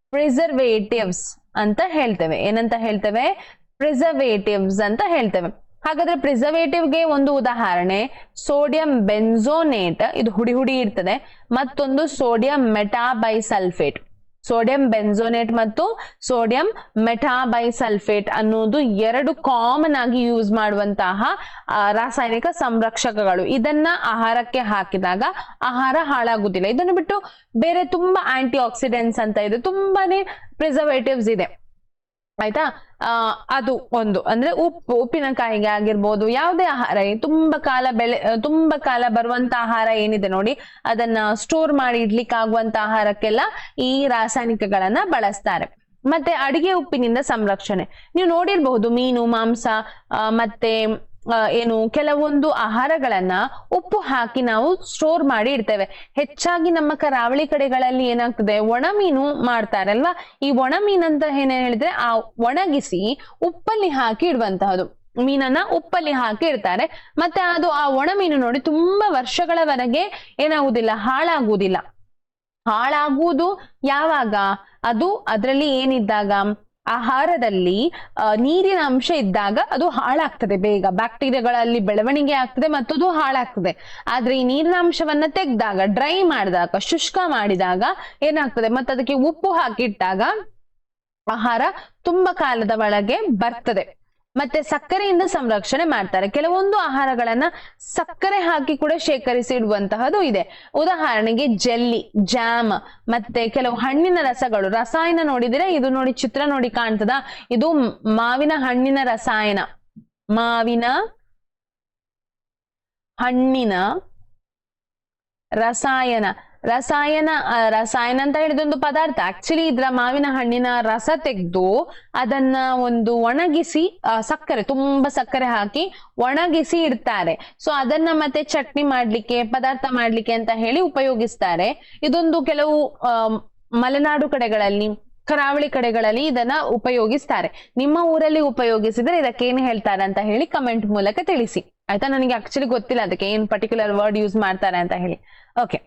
ಪ್ರಿಸರ್ವೇಟಿವ್ಸ್ ಅಂತ ಹೇಳ್ತೇವೆ. ಏನಂತ ಹೇಳ್ತೇವೆ? ಪ್ರಿಸರ್ವೇಟಿವ್ಸ್ ಅಂತ ಹೇಳ್ತೇವೆ. ಹಾಗಾದ್ರೆ ಪ್ರಿಸರ್ವೇಟಿವ್ಗೆ ಒಂದು ಉದಾಹರಣೆ. ಸೋಡಿಯಂ ಬೆನ್ಸೋನೇಟ್ ಇದು ಹುಡಿ ಹುಡಿ ಇರ್ತದೆ. ಮತ್ತೊಂದು ಸೋಡಿಯಂ ಮೆಟಾಬೈಸಲ್ಫೇಟ್ ಸೋಡಿಯಂ ಬೆನ್ಸೋನೇಟ್ ಮತ್ತು ಸೋಡಿಯಂ ಮೆಟಾಬೈಸಲ್ಫೇಟ್ ಅನ್ನೋದು ಎರಡು ಕಾಮನ್ ಆಗಿ ಯೂಸ್ ಮಾಡುವಂತಹ ರಾಸಾಯನಿಕ ಸಂರಕ್ಷಕಗಳು. ಇದನ್ನ ಆಹಾರಕ್ಕೆ ಹಾಕಿದಾಗ ಆಹಾರ ಹಾಳಾಗುದಿಲ್ಲ ಇದನ್ನು ಬಿಟ್ಟು ಬೇರೆ ತುಂಬಾ ಆಂಟಿ ಆಕ್ಸಿಡೆಂಟ್ಸ್ ಅಂತ ಇದೆ. ತುಂಬಾನೇ ಪ್ರಿಸರ್ವೇಟಿವ್ಸ್ ಇದೆ. ಆಯ್ತಾ? ಅದು ಒಂದು. ಅಂದ್ರೆ ಉಪ್ಪು, ಉಪ್ಪಿನಕಾಯಿಗೆ ಆಗಿರ್ಬೋದು, ಯಾವುದೇ ಆಹಾರ ತುಂಬಾ ಕಾಲ ಬೆಳೆ ತುಂಬಾ ಕಾಲ ಬರುವಂತ ಆಹಾರ ಏನಿದೆ ನೋಡಿ, ಅದನ್ನ ಸ್ಟೋರ್ ಮಾಡಿ ಇಡ್ಲಿಕ್ಕೆ ಆಗುವಂತ ಆಹಾರಕ್ಕೆಲ್ಲ ಈ ರಾಸಾಯನಿಕಗಳನ್ನ ಬಳಸ್ತಾರೆ. ಮತ್ತೆ ಅಡಿಗೆ ಉಪ್ಪಿನಿಂದ ಸಂರಕ್ಷಣೆ. ನೀವು ನೋಡಿರ್ಬಹುದು, ಮೀನು, ಮಾಂಸ ಮತ್ತೆ ಏನು, ಕೆಲವೊಂದು ಆಹಾರಗಳನ್ನ ಉಪ್ಪು ಹಾಕಿ ನಾವು ಸ್ಟೋರ್ ಮಾಡಿ ಇಡ್ತೇವೆ. ಹೆಚ್ಚಾಗಿ ನಮ್ಮ ಕರಾವಳಿ ಕಡೆಗಳಲ್ಲಿ ಏನಾಗ್ತದೆ, ಒಣ ಮೀನು ಮಾಡ್ತಾರಲ್ವಾ? ಈ ಒಣ ಮೀನಂತ ಏನ್ ಹೇಳಿದ್ರೆ, ಆ ಒಣಗಿಸಿ ಉಪ್ಪಲ್ಲಿ ಹಾಕಿ ಇಡುವಂತಹದ್ದು ಮೀನನ್ನ ಉಪ್ಪಲ್ಲಿ ಹಾಕಿ ಇಡ್ತಾರೆ. ಮತ್ತೆ ಅದು ಆ ಒಣ ಮೀನು ನೋಡಿ ತುಂಬಾ ವರ್ಷಗಳವರೆಗೆ ಏನಾಗುದಿಲ್ಲ ಹಾಳಾಗುವುದಿಲ್ಲ. ಹಾಳಾಗುವುದು ಯಾವಾಗ? ಅದು ಅದರಲ್ಲಿ ಏನಿದ್ದಾಗ ಆಹಾರದಲ್ಲಿ ನೀರಿನ ಅಂಶ ಇದ್ದಾಗ ಅದು ಹಾಳಾಗ್ತದೆ ಬೇಗ. ಬ್ಯಾಕ್ಟೀರಿಯಾಗಳಲ್ಲಿ ಬೆಳವಣಿಗೆ ಆಗ್ತದೆ ಮತ್ತು ಅದು ಹಾಳಾಗ್ತದೆ. ಆದ್ರೆ ಈ ನೀರಿನ ಅಂಶವನ್ನ ತೆಗೆದಾಗ ಡ್ರೈ ಮಾಡಿದಾಗ, ಶುಷ್ಕ ಮಾಡಿದಾಗ ಏನಾಗ್ತದೆ? ಮತ್ತೆ ಅದಕ್ಕೆ ಉಪ್ಪು ಹಾಕಿಟ್ಟಾಗ ಆಹಾರ ತುಂಬಾ ಕಾಲದ ಒಳಗೆ ಬರ್ತದೆ. ಮತ್ತೆ ಸಕ್ಕರೆಯಿಂದ ಸಂರಕ್ಷಣೆ ಮಾಡ್ತಾರೆ. ಕೆಲವೊಂದು ಆಹಾರಗಳನ್ನ ಸಕ್ಕರೆ ಹಾಕಿ ಕೂಡ ಶೇಖರಿಸಿ ಇಡುವಂತಹದ್ದು ಇದೆ. ಉದಾಹರಣೆಗೆ ಜೆಲ್ಲಿ, ಜಾಮ್, ಮತ್ತೆ ಕೆಲವು ಹಣ್ಣಿನ ರಸಗಳು. ರಸಾಯನ ನೋಡಿದ್ರೆ ಇದು ನೋಡಿ ಚಿತ್ರ ನೋಡಿ ಕಾಣ್ತದ. ಇದು ಮಾವಿನ ಹಣ್ಣಿನ ರಸಾಯನ. ಮಾವಿನ ಹಣ್ಣಿನ ರಸಾಯನ. ರಸಾಯನ ರಸಾಯನ ಅಂತ ಹೇಳಿದೊಂದು ಪದಾರ್ಥ. ಆಕ್ಚುಲಿ ಇದ್ರ ಮಾವಿನ ಹಣ್ಣಿನ ರಸ ತೆಗೆದು ಅದನ್ನ ಒಂದು ಒಣಗಿಸಿ ಸಕ್ಕರೆ, ತುಂಬಾ ಸಕ್ಕರೆ ಹಾಕಿ ಒಣಗಿಸಿ ಇಡ್ತಾರೆ. ಸೊ ಅದನ್ನ ಮತ್ತೆ ಚಟ್ನಿ ಮಾಡ್ಲಿಕ್ಕೆ, ಪದಾರ್ಥ ಮಾಡ್ಲಿಕ್ಕೆ ಅಂತ ಹೇಳಿ ಉಪಯೋಗಿಸ್ತಾರೆ. ಇದೊಂದು ಕೆಲವು ಮಲೆನಾಡು ಕಡೆಗಳಲ್ಲಿ, ಕರಾವಳಿ ಕಡೆಗಳಲ್ಲಿ ಇದನ್ನ ಉಪಯೋಗಿಸ್ತಾರೆ. ನಿಮ್ಮ ಊರಲ್ಲಿ ಉಪಯೋಗಿಸಿದ್ರೆ ಇದಕ್ಕೆ ಏನ್ ಹೇಳ್ತಾರೆ ಅಂತ ಹೇಳಿ ಕಮೆಂಟ್ ಮೂಲಕ ತಿಳಿಸಿ. ಆಯ್ತಾ? ನನಗೆ ಆಕ್ಚುಲಿ ಗೊತ್ತಿಲ್ಲ ಅದಕ್ಕೆ ಏನ್ ಪರ್ಟಿಕ್ಯುಲರ್ ವರ್ಡ್ ಯೂಸ್ ಮಾಡ್ತಾರೆ ಅಂತ ಹೇಳಿ. ಓಕೆ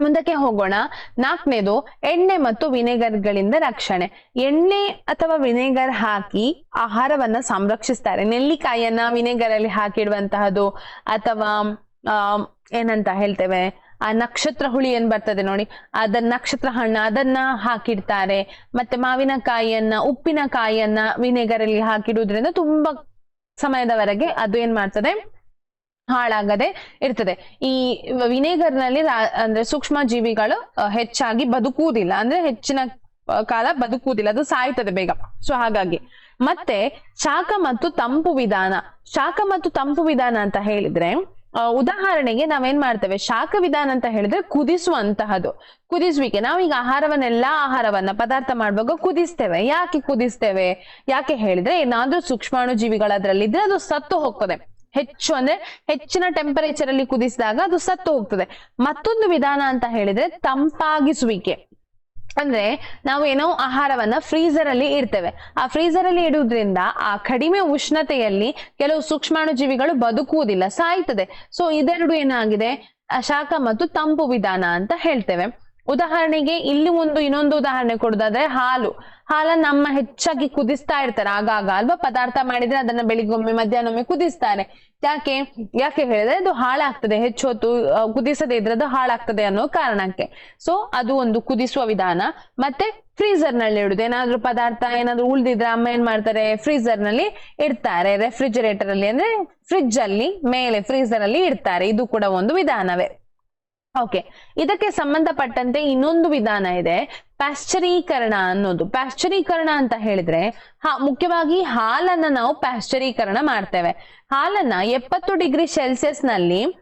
ಮುಂದಕ್ಕೆ ಹೋಗೋಣ. ನಾಲ್ಕನೇದು ಎಣ್ಣೆ ಮತ್ತು ವಿನೆಗರ್ಗಳಿಂದ ರಕ್ಷಣೆ. ಎಣ್ಣೆ ಅಥವಾ ವಿನೆಗರ್ ಹಾಕಿ ಆಹಾರವನ್ನ ಸಂರಕ್ಷಿಸ್ತಾರೆ. ನೆಲ್ಲಿಕಾಯನ್ನ ವಿನೆಗರ್ ಅಲ್ಲಿ ಹಾಕಿಡುವಂತಹದ್ದು ಅಥವಾ ಆ, ಏನಂತ ಹೇಳ್ತೇವೆ ಆ ನಕ್ಷತ್ರ ಹುಳಿ ಏನ್ ಬರ್ತದೆ ನೋಡಿ ಅದನ್ನ ನಕ್ಷತ್ರ ಹಣ್ಣು ಅದನ್ನ ಹಾಕಿಡ್ತಾರೆ. ಮತ್ತೆ ಮಾವಿನಕಾಯಿಯನ್ನ ಉಪ್ಪಿನಕಾಯಿಯನ್ನ ವಿನೆಗರ್ ಅಲ್ಲಿ ಹಾಕಿಡುವುದ್ರಿಂದ ತುಂಬಾ ಸಮಯದವರೆಗೆ ಅದು ಏನ್ ಮಾಡ್ತದೆ ಹಾಳಾಗದೆ ಇರ್ತದೆ. ಈ ವಿನೆಗರ್ನಲ್ಲಿ ಅಂದ್ರೆ ಸೂಕ್ಷ್ಮ ಜೀವಿಗಳು ಹೆಚ್ಚಾಗಿ ಬದುಕುವುದಿಲ್ಲ. ಅಂದ್ರೆ ಹೆಚ್ಚಿನ ಕಾಲ ಬದುಕುವುದಿಲ್ಲ. ಅದು ಸಾಯ್ತದೆ ಬೇಗ. ಸೊ, ಹಾಗಾಗಿ. ಮತ್ತೆ ಶಾಖ ಮತ್ತು ತಂಪು ವಿಧಾನ. ಶಾಖ ಮತ್ತು ತಂಪು ವಿಧಾನ ಅಂತ ಹೇಳಿದ್ರೆ ಉದಾಹರಣೆಗೆ ನಾವೇನ್ ಮಾಡ್ತೇವೆ? ಶಾಖ ವಿಧಾನ ಅಂತ ಹೇಳಿದ್ರೆ ಕುದಿಸುವಂತಹದ್ದು ಕುದಿಸುವಿಕೆ. ನಾವೀಗ ಆಹಾರವನ್ನೆಲ್ಲ ಆಹಾರವನ್ನ ಪದಾರ್ಥ ಮಾಡುವಾಗ ಕುದಿಸ್ತೇವೆ. ಯಾಕೆ ಕುದಿಸ್ತೇವೆ? ಯಾಕೆ ಹೇಳಿದ್ರೆ ಏನಾದ್ರೂ ಸೂಕ್ಷ್ಮಾಣು ಜೀವಿಗಳು ಅದರಲ್ಲಿದ್ರೆ ಅದು ಸತ್ತು ಹೋಗ್ತದೆ. ಹೆಚ್ಚು ಅಂದ್ರೆ ಹೆಚ್ಚಿನ ಟೆಂಪರೇಚರ್ ಅಲ್ಲಿ ಕುದಿಸಿದಾಗ ಅದು ಸತ್ತು ಹೋಗ್ತದೆ. ಮತ್ತೊಂದು ವಿಧಾನ ಅಂತ ಹೇಳಿದ್ರೆ ತಂಪಾಗಿಸುವಿಕೆ. ಅಂದ್ರೆ ನಾವು ಏನೋ ಆಹಾರವನ್ನ ಫ್ರೀಸರ್ ಅಲ್ಲಿ ಇಡ್ತೇವೆ. ಆ ಫ್ರೀಸರ್ ಅಲ್ಲಿ ಇಡುವುದ್ರಿಂದ ಆ ಕಡಿಮೆ ಉಷ್ಣತೆಯಲ್ಲಿ ಕೆಲವು ಸೂಕ್ಷ್ಮಾಣು ಜೀವಿಗಳು ಬದುಕುವುದಿಲ್ಲ, ಸಾಯ್ತದೆ. ಸೊ ಇದೆರಡು ಏನಾಗಿದೆ? ಶಾಖ ಮತ್ತು ತಂಪು ವಿಧಾನ ಅಂತ ಹೇಳ್ತೇವೆ. ಉದಾಹರಣೆಗೆ ಇಲ್ಲಿ ಒಂದು ಇನ್ನೊಂದು ಉದಾಹರಣೆ ಕೊಡೋದಾದ್ರೆ ಹಾಲು. ಹಾಲನ್ನ ನಮ್ಮ ಹೆಚ್ಚಾಗಿ ಕುದಿಸ್ತಾ ಇರ್ತಾರೆ. ಆಗಾಗ ಅಲ್ವಾ ಪದಾರ್ಥ ಮಾಡಿದ್ರೆ ಅದನ್ನ ಬೆಳಿಗ್ಗೊಮ್ಮೆ ಮಧ್ಯಾಹ್ನೊಮ್ಮೆ ಕುದಿಸ್ತಾರೆ. ಯಾಕೆ? ಯಾಕೆ ಹೇಳಿದ್ರೆ ಅದು ಹಾಳಾಗ್ತದೆ. ಹೆಚ್ಚು ಹೊತ್ತು ಕುದಿಸದೇ ಇದ್ರೆ ಅದು ಹಾಳಾಗ್ತದೆ ಅನ್ನೋ ಕಾರಣಕ್ಕೆ. ಸೊ ಅದು ಒಂದು ಕುದಿಸುವ ವಿಧಾನ. ಮತ್ತೆ ಫ್ರೀಸರ್ನಲ್ಲಿ ಇಡುದು. ಏನಾದ್ರೂ ಪದಾರ್ಥ ಏನಾದ್ರೂ ಉಳ್ದಿದ್ರೆ ಅಮ್ಮ ಏನ್ ಮಾಡ್ತಾರೆ? ಫ್ರೀಸರ್ನಲ್ಲಿ ಇಡ್ತಾರೆ. ರೆಫ್ರಿಜರೇಟರ್ ಅಲ್ಲಿ ಅಂದ್ರೆ ಫ್ರಿಜ್ ಅಲ್ಲಿ, ಮೇಲೆ ಫ್ರೀಸರ್ ಅಲ್ಲಿ ಇಡ್ತಾರೆ. ಇದು ಕೂಡ ಒಂದು ವಿಧಾನವೇ. ಓಕೆ ಇದಕ್ಕೆ ಸಂಬಂಧಪಟ್ಟಂತೆ ಇನ್ನೊಂದು ವಿಧಾನ ಇದೆ. ಪ್ಯಾಶ್ಚರೀಕರಣ ಅನ್ನೋದು. ಪ್ಯಾಶ್ಚರೀಕರಣ ಅಂತ ಹೇಳಿದ್ರೆ, ಹಾ, ಮುಖ್ಯವಾಗಿ ಹಾಲನ್ನ ನಾವು ಪ್ಯಾಶ್ಚರೀಕರಣ ಮಾಡ್ತೇವೆ. ಹಾಲನ್ನ ಎಪ್ಪತ್ತು ಡಿಗ್ರಿ ಸೆಲ್ಸಿಯಸ್ನಲ್ಲಿ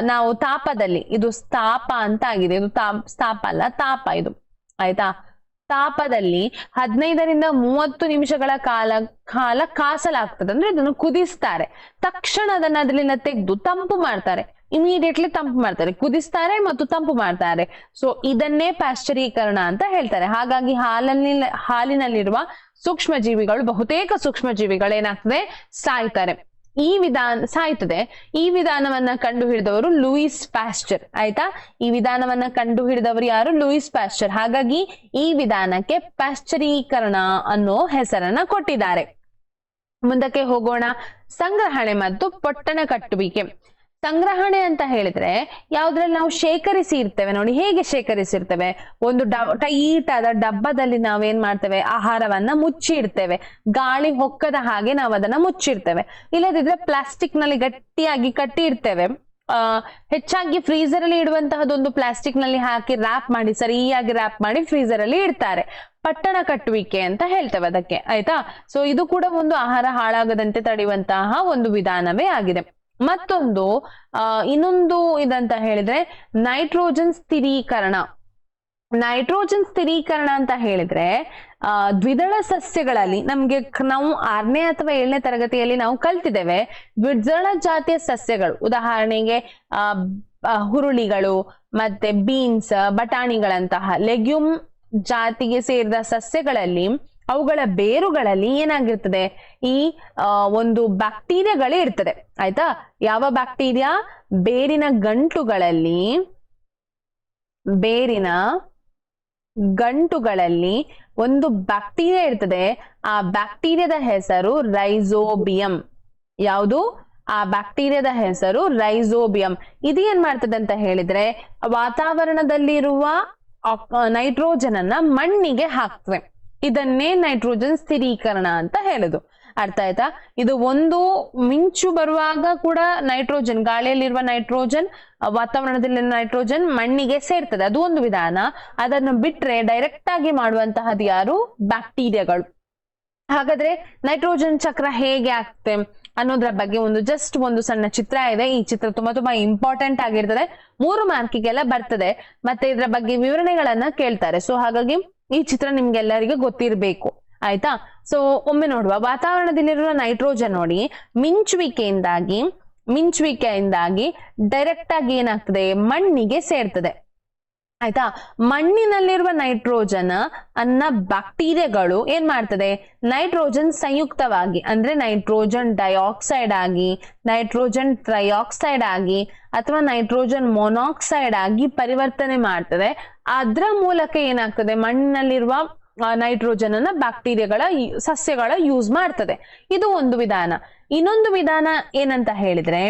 ನಾವು ತಾಪದಲ್ಲಿ, ಇದು ತಾಪ ಅಂತ ಆಗಿದೆ. ಇದು ತಾ- ತಾಪ ಅಲ್ಲ, ತಾಪ ಇದು. ಆಯ್ತಾ? ತಾಪದಲ್ಲಿ ಹದಿನೈದರಿಂದ ಮೂವತ್ತು ನಿಮಿಷಗಳ ಕಾಲ ಕಾಲ ಕಾಸಲಾಗ್ತದೆ. ಅಂದ್ರೆ ಇದನ್ನು ಕುದಿಸ್ತಾರೆ. ತಕ್ಷಣ ಅದನ್ನ ಅದರಿಂದ ತೆಗೆದು ತಂಪು ಮಾಡ್ತಾರೆ. ಇಮಿಡಿಯೇಟ್ಲಿ ತಂಪು ಮಾಡ್ತಾರೆ, ಕುದಿಸ್ತಾರೆ ಮತ್ತು ತಂಪು ಮಾಡ್ತಾರೆ. ಸೊ ಇದನ್ನೇ ಪ್ಯಾಶ್ಚರೀಕರಣ ಅಂತ ಹೇಳ್ತಾರೆ. ಹಾಗಾಗಿ ಹಾಲಲ್ಲಿ, ಹಾಲಿನಲ್ಲಿರುವ ಸೂಕ್ಷ್ಮ ಜೀವಿಗಳು ಬಹುತೇಕ ಸೂಕ್ಷ್ಮ ಜೀವಿಗಳು ಏನಾಗ್ತದೆ? ಸಾಯ್ತಾರೆ. ಈ ವಿಧಾನ, ಸಾಯ್ತದೆ. ಈ ವಿಧಾನವನ್ನ ಕಂಡು ಹಿಡಿದವರು ಲೂಯಿಸ್ ಪ್ಯಾಶ್ಚರ್ ಆಯ್ತಾ? ಈ ವಿಧಾನವನ್ನ ಕಂಡು ಹಿಡಿದವರು ಯಾರು? ಲೂಯಿಸ್ ಪ್ಯಾಶ್ಚರ್ ಹಾಗಾಗಿ ಈ ವಿಧಾನಕ್ಕೆ ಪ್ಯಾಶ್ಚರೀಕರಣ ಅನ್ನೋ ಹೆಸರನ್ನ ಕೊಟ್ಟಿದ್ದಾರೆ. ಮುಂದಕ್ಕೆ ಹೋಗೋಣ. ಸಂಗ್ರಹಣೆ ಮತ್ತು ಪೊಟ್ಟಣ ಕಟ್ಟುವಿಕೆ. ಸಂಗ್ರಹಣೆ ಅಂತ ಹೇಳಿದ್ರೆ ಯಾವ್ದ್ರಲ್ಲಿ ನಾವು ಶೇಖರಿಸಿ ಇರ್ತೇವೆ ನೋಡಿ, ಹೇಗೆ ಶೇಖರಿಸಿರ್ತೇವೆ? ಒಂದು ಡ ಟೈಟ್ ಆದ ಡಬ್ಬದಲ್ಲಿ ನಾವೇನ್ ಮಾಡ್ತೇವೆ? ಆಹಾರವನ್ನ ಮುಚ್ಚಿ ಇಡ್ತೇವೆ ಗಾಳಿ ಹೊಕ್ಕದ ಹಾಗೆ ನಾವು ಅದನ್ನ ಮುಚ್ಚಿಡ್ತೇವೆ. ಇಲ್ಲದಿದ್ರೆ ಪ್ಲಾಸ್ಟಿಕ್ನಲ್ಲಿ ಗಟ್ಟಿಯಾಗಿ ಕಟ್ಟಿ ಇರ್ತೇವೆ ಆ, ಹೆಚ್ಚಾಗಿ ಫ್ರೀಸರ್ ಅಲ್ಲಿ ಇಡುವಂತಹದೊಂದು ಪ್ಲಾಸ್ಟಿಕ್ನಲ್ಲಿ ಹಾಕಿ ರ್ಯಾಪ್ ಮಾಡಿ, ಸರಿಯಾಗಿ ರ್ಯಾಪ್ ಮಾಡಿ ಫ್ರೀಸರ್ ಅಲ್ಲಿ ಇಡ್ತಾರೆ. ಪಟ್ಟಣ ಕಟ್ಟುವಿಕೆ ಅಂತ ಹೇಳ್ತೇವೆ ಅದಕ್ಕೆ, ಆಯ್ತಾ? ಸೊ ಇದು ಕೂಡ ಒಂದು ಆಹಾರ ಹಾಳಾಗದಂತೆ ತಡೆಯುವಂತಹ ಒಂದು ವಿಧಾನವೇ ಆಗಿದೆ. ಮತ್ತೊಂದು ಇನ್ನೊಂದು ಇದಂತ ಹೇಳಿದ್ರೆ ನೈಟ್ರೋಜನ್ ಸ್ಥಿರೀಕರಣ. ನೈಟ್ರೋಜನ್ ಸ್ಥಿರೀಕರಣ ಅಂತ ಹೇಳಿದ್ರೆ ಆ, ದ್ವಿದಳ ಸಸ್ಯಗಳಲ್ಲಿ ನಮ್ಗೆ ನಾವು ಆರನೇ ಅಥವಾ ಏಳನೇ ತರಗತಿಯಲ್ಲಿ ನಾವು ಕಲ್ತಿದ್ದೇವೆ ದ್ವಿದಳ ಜಾತಿಯ ಸಸ್ಯಗಳು. ಉದಾಹರಣೆಗೆ ಹುರುಳಿಗಳು ಮತ್ತೆ ಬೀನ್ಸ್ ಬಟಾಣಿಗಳಂತಹ ಲೆಗ್ಯೂಮ್ ಜಾತಿಗೆ ಸೇರಿದ ಸಸ್ಯಗಳಲ್ಲಿ ಅವುಗಳ ಬೇರುಗಳಲ್ಲಿ ಏನಾಗಿರ್ತದೆ? ಈ ಒಂದು ಬ್ಯಾಕ್ಟೀರಿಯಾಗಳೇ ಇರ್ತದೆ. ಆಯ್ತಾ? ಯಾವ ಬ್ಯಾಕ್ಟೀರಿಯಾ? ಬೇರಿನ ಗಂಟುಗಳಲ್ಲಿ ಬೇರಿನ ಗಂಟುಗಳಲ್ಲಿ ಒಂದು ಬ್ಯಾಕ್ಟೀರಿಯಾ ಇರ್ತದೆ. ಆ ಬ್ಯಾಕ್ಟೀರಿಯಾದ ಹೆಸರು ರೈಸೋಬಿಯಂ. ಯಾವುದು? ಆ ಬ್ಯಾಕ್ಟೀರಿಯಾದ ಹೆಸರು ರೈಸೋಬಿಯಂ. ಇದು ಏನ್ ಮಾಡ್ತದೆ ಅಂತ ಹೇಳಿದ್ರೆ, ವಾತಾವರಣದಲ್ಲಿರುವ ನೈಟ್ರೋಜನ್ ಅನ್ನ ಮಣ್ಣಿಗೆ ಹಾಕ್ತವೆ ಇದನ್ನೇ ನೈಟ್ರೋಜನ್ ಸ್ಥಿರೀಕರಣ ಅಂತ ಹೇಳುದು. ಅರ್ಥ ಆಯ್ತಾ? ಇದು ಒಂದು ಮಿಂಚು ಬರುವಾಗ ಕೂಡ ನೈಟ್ರೋಜನ್, ಗಾಳಿಯಲ್ಲಿರುವ ನೈಟ್ರೋಜನ್ ವಾತಾವರಣದಲ್ಲಿ ನೈಟ್ರೋಜನ್ ಮಣ್ಣಿಗೆ ಸೇರ್ತದೆ. ಅದು ಒಂದು ವಿಧಾನ. ಅದನ್ನು ಬಿಟ್ರೆ ಡೈರೆಕ್ಟ್ ಆಗಿ ಮಾಡುವಂತಹದ್ದು ಯಾರು? ಬ್ಯಾಕ್ಟೀರಿಯಾಗಳು. ಹಾಗಾದ್ರೆ ನೈಟ್ರೋಜನ್ ಚಕ್ರ ಹೇಗೆ ಆಗ್ತದೆ ಅನ್ನೋದ್ರ ಬಗ್ಗೆ ಒಂದು ಜಸ್ಟ್ ಒಂದು ಸಣ್ಣ ಚಿತ್ರ ಇದೆ. ಈ ಚಿತ್ರ ತುಂಬಾ ತುಂಬಾ ಇಂಪಾರ್ಟೆಂಟ್ ಆಗಿರ್ತದೆ. ಮೂರು ಮಾರ್ಕಿಗೆಲ್ಲ ಬರ್ತದೆ. ಮತ್ತೆ ಇದ್ರ ಬಗ್ಗೆ ವಿವರಣೆಗಳನ್ನ ಕೇಳ್ತಾರೆ. ಸೊ ಹಾಗಾಗಿ ಈ ಚಿತ್ರ ನಿಮ್ಗೆಲ್ಲರಿಗೂ ಗೊತ್ತಿರಬೇಕು. ಆಯ್ತಾ? ಸೊ ಒಮ್ಮೆ ನೋಡುವ. ವಾತಾವರಣದಲ್ಲಿರುವ ನೈಟ್ರೋಜನ್ ನೋಡಿ, ಮಿಂಚುವಿಕೆಯಿಂದಾಗಿ ಮಿಂಚುವಿಕೆಯಿಂದಾಗಿ ಡೈರೆಕ್ಟ್ ಆಗಿ ಏನಾಗ್ತದೆ? ಮಣ್ಣಿಗೆ ಸೇರ್ತದೆ. ಆಯ್ತಾ? ಮಣ್ಣಿನಲ್ಲಿರುವ ನೈಟ್ರೋಜನ್ ಅನ್ನ ಬ್ಯಾಕ್ಟೀರಿಯಾಗಳು ಏನ್ ಮಾಡ್ತದೆ? ನೈಟ್ರೋಜನ್ ಸಂಯುಕ್ತವಾಗಿ, ಅಂದ್ರೆ ನೈಟ್ರೋಜನ್ ಡೈಆಕ್ಸೈಡ್ ಆಗಿ ನೈಟ್ರೋಜನ್ ಟ್ರೈಆಕ್ಸೈಡ್ ಆಗಿ, ಅಥವಾ ನೈಟ್ರೋಜನ್ ಮೊನಾಕ್ಸೈಡ್ ಆಗಿ ಪರಿವರ್ತನೆ ಮಾಡ್ತದೆ. ಅದರ ಮೂಲಕ ಏನಾಗ್ತದೆ? ಮಣ್ಣಿನಲ್ಲಿರುವ ನೈಟ್ರೋಜನ್ ಅನ್ನ ಬ್ಯಾಕ್ಟೀರಿಯಾಗಳ ಸಸ್ಯಗಳ ಯೂಸ್ ಮಾಡ್ತದೆ. ಇದು ಒಂದು ವಿಧಾನ. ಇನ್ನೊಂದು ವಿಧಾನ ಏನಂತ ಹೇಳಿದ್ರೆ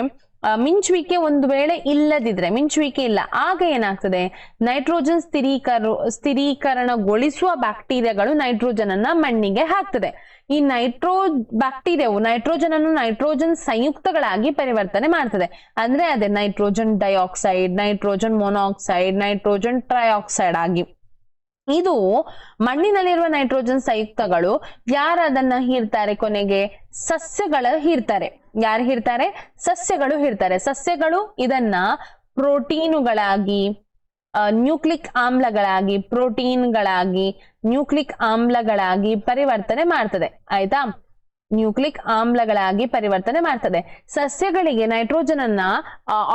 ಮಿಂಚುವಿಕೆ ಒಂದು ವೇಳೆ ಇಲ್ಲದಿದ್ರೆ, ಮಿಂಚುವಿಕೆ ಇಲ್ಲ, ಆಗ ಏನಾಗ್ತದೆ? ನೈಟ್ರೋಜನ್ ಸ್ಥಿರೀಕರ, ಸ್ಥಿರೀಕರಣಗೊಳಿಸುವ ಬ್ಯಾಕ್ಟೀರಿಯಾಗಳು ನೈಟ್ರೋಜನ್ ಅನ್ನ ಮಣ್ಣಿಗೆ ಹಾಕ್ತದೆ. ಈ ನೈಟ್ರೋ, ಬ್ಯಾಕ್ಟೀರಿಯಾವು ನೈಟ್ರೋಜನ್ ಅನ್ನು ನೈಟ್ರೋಜನ್ ಸಂಯುಕ್ತಗಳಾಗಿ ಪರಿವರ್ತನೆ ಮಾಡ್ತದೆ. ಅಂದ್ರೆ ಅದೇ nitrogen dioxide, nitrogen monoxide, nitrogen trioxide ಆಗಿ. ಇದು ಮಣ್ಣಿನಲ್ಲಿರುವ ನೈಟ್ರೋಜನ್ ಸಂಯುಕ್ತಗಳು ಯಾರು ಅದನ್ನ ಹೀರ್ತಾರೆ ಕೊನೆಗೆ? ಸಸ್ಯಗಳು ಹೀರ್ತಾರೆ. ಯಾರು ಹೀರ್ತಾರೆ? ಸಸ್ಯಗಳು ಹೀರ್ತಾರೆ. ಸಸ್ಯಗಳು ಇದನ್ನ ಪ್ರೋಟೀನುಗಳಾಗಿ ನ್ಯೂಕ್ಲಿಕ್ ಆಮ್ಲಗಳಾಗಿ, ಪ್ರೋಟೀನ್ಗಳಾಗಿ, ನ್ಯೂಕ್ಲಿಕ್ ಆಮ್ಲಗಳಾಗಿ ಪರಿವರ್ತನೆ ಮಾಡ್ತದೆ. ಆಯ್ತಾ? ನ್ಯೂಕ್ಲಿಕ್ ಆಮ್ಲಗಳಾಗಿ ಪರಿವರ್ತನೆ ಮಾಡ್ತದೆ. ಸಸ್ಯಗಳಿಗೆ ನೈಟ್ರೋಜನ್ ಅನ್ನ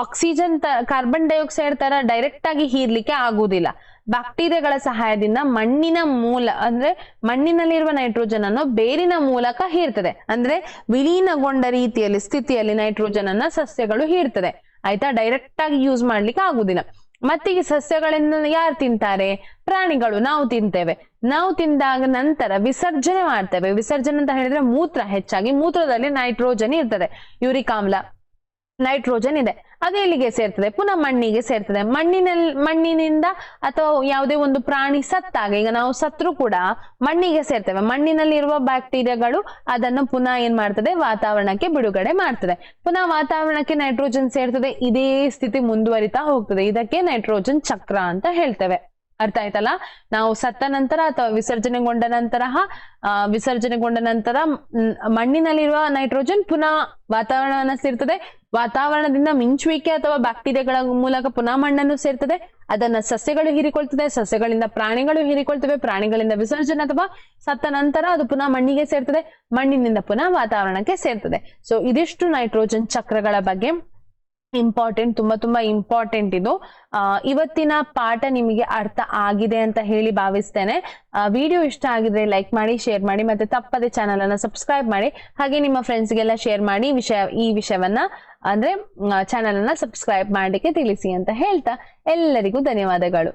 ಆಕ್ಸಿಜನ್ ಕಾರ್ಬನ್ ಡೈಆಕ್ಸೈಡ್ ತರ ಡೈರೆಕ್ಟ್ ಆಗಿ ಹೀರ್ಲಿಕ್ಕೆ ಆಗುವುದಿಲ್ಲ ಬ್ಯಾಕ್ಟೀರಿಯಾಗಳ ಸಹಾಯದಿಂದ ಮಣ್ಣಿನ ಮೂಲ, ಅಂದ್ರೆ ಮಣ್ಣಿನಲ್ಲಿರುವ ನೈಟ್ರೋಜನ್ ಅನ್ನು ಬೇರಿನ ಮೂಲಕ ಹೀರ್ತದೆ. ಅಂದ್ರೆ ವಿಲೀನಗೊಂಡ ರೀತಿಯಲ್ಲಿ, ಸ್ಥಿತಿಯಲ್ಲಿ ನೈಟ್ರೋಜನ್ ಅನ್ನ ಸಸ್ಯಗಳು ಹೀರ್ತದೆ. ಆಯ್ತಾ? ಡೈರೆಕ್ಟ್ ಆಗಿ ಯೂಸ್ ಮಾಡ್ಲಿಕ್ಕೆ ಆಗುದಿಲ್ಲ. ಮತ್ತೆ ಈ ಸಸ್ಯಗಳನ್ನು ಯಾರು ತಿಂತಾರೆ? ಪ್ರಾಣಿಗಳು ನಾವು ತಿಂತೇವೆ. ನಾವು ತಿಂದಾಗ ನಂತರ ವಿಸರ್ಜನೆ ಮಾಡ್ತೇವೆ. ವಿಸರ್ಜನೆ ಅಂತ ಹೇಳಿದ್ರೆ ಮೂತ್ರ, ಹೆಚ್ಚಾಗಿ ಮೂತ್ರದಲ್ಲಿ ನೈಟ್ರೋಜನ್ ಇರ್ತದೆ. ಯೂರಿಕಾಮ್ಲ ನೈಟ್ರೋಜನ್ ಇದೆ. ಅದು ಎಲ್ಲಿಗೆ ಸೇರ್ತದೆ, ಪುನಃ ಮಣ್ಣಿಗೆ ಸೇರ್ತದೆ. ಮಣ್ಣಿನಲ್ಲಿ ಮಣ್ಣಿನಿಂದ ಅಥವಾ ಯಾವುದೇ ಒಂದು ಪ್ರಾಣಿ ಸತ್ತಾಗ, ಈಗ ನಾವು ಸತ್ರು ಕೂಡ ಮಣ್ಣಿಗೆ ಸೇರ್ತೇವೆ. ಮಣ್ಣಿನಲ್ಲಿರುವ ಬ್ಯಾಕ್ಟೀರಿಯಾಗಳು ಅದನ್ನು ಪುನಃ ಏನ್ ಮಾಡ್ತದೆ? ವಾತಾವರಣಕ್ಕೆ ಬಿಡುಗಡೆ ಮಾಡ್ತದೆ. ಪುನಃ ವಾತಾವರಣಕ್ಕೆ ನೈಟ್ರೋಜನ್ ಸೇರ್ತದೆ, ಇದೇ ಸ್ಥಿತಿ ಮುಂದುವರಿತಾ ಹೋಗ್ತದೆ. ಇದಕ್ಕೆ ನೈಟ್ರೋಜನ್ ಚಕ್ರ ಅಂತ ಹೇಳ್ತೇವೆ. ಅರ್ಥ ಆಯ್ತಲ್ಲ? ನಾವು ಸತ್ತ ನಂತರ ಅಥವಾ ವಿಸರ್ಜನೆಗೊಂಡ ನಂತರ ವಿಸರ್ಜನೆಗೊಂಡ ನಂತರ ಮಣ್ಣಿನಲ್ಲಿರುವ ನೈಟ್ರೋಜನ್ ಪುನಃ ವಾತಾವರಣವನ್ನ ಸೇರ್ತದೆ. ವಾತಾವರಣದಿಂದ ಮಿಂಚುವಿಕೆ ಅಥವಾ ಬ್ಯಾಕ್ಟೀರಿಯಾಗಳ ಮೂಲಕ ಪುನಃ ಮಣ್ಣನ್ನು ಸೇರ್ತದೆ. ಅದನ್ನ ಸಸ್ಯಗಳು ಹೀರಿಕೊಳ್ತದೆ. ಸಸ್ಯಗಳಿಂದ ಪ್ರಾಣಿಗಳು ಹೀರಿಕೊಳ್ತವೆ. ಪ್ರಾಣಿಗಳಿಂದ ವಿಸರ್ಜನೆ ಅಥವಾ ಸತ್ತ ನಂತರ ಅದು ಪುನಃ ಮಣ್ಣಿಗೆ ಸೇರ್ತದೆ. ಮಣ್ಣಿನಿಂದ ಪುನಃ ವಾತಾವರಣಕ್ಕೆ ಸೇರ್ತದೆ. ಸೊ ಇದಿಷ್ಟು ನೈಟ್ರೋಜನ್ ಚಕ್ರಗಳ ಬಗ್ಗೆ. ಇಂಪಾರ್ಟೆಂಟ್ ತುಂಬಾ ತುಂಬಾ ಇಂಪಾರ್ಟೆಂಟ್ ಇದು. ಇವತ್ತಿನ ಪಾಠ ನಿಮಗೆ ಅರ್ಥ ಆಗಿದೆ ಅಂತ ಹೇಳಿ ಭಾವಿಸ್ತೇನೆ. ವಿಡಿಯೋ ಇಷ್ಟ ಆಗಿದ್ರೆ ಲೈಕ್ ಮಾಡಿ ಶೇರ್ ಮಾಡಿ, ಮತ್ತೆ ತಪ್ಪದೆ ಚಾನಲ್ ಅನ್ನ ಸಬ್ಸ್ಕ್ರೈಬ್ ಮಾಡಿ. ಹಾಗೆ ನಿಮ್ಮ ಫ್ರೆಂಡ್ಸ್ಗೆಲ್ಲ ಶೇರ್ ಮಾಡಿ ವಿಷಯ ಈ ವಿಷಯವನ್ನ, ಅಂದ್ರೆ ಚಾನಲ್ ಅನ್ನ ಸಬ್ಸ್ಕ್ರೈಬ್ ಮಾಡಲಿಕ್ಕೆ ತಿಳಿಸಿ ಅಂತ ಹೇಳ್ತಾ ಎಲ್ಲರಿಗೂ ಧನ್ಯವಾದಗಳು.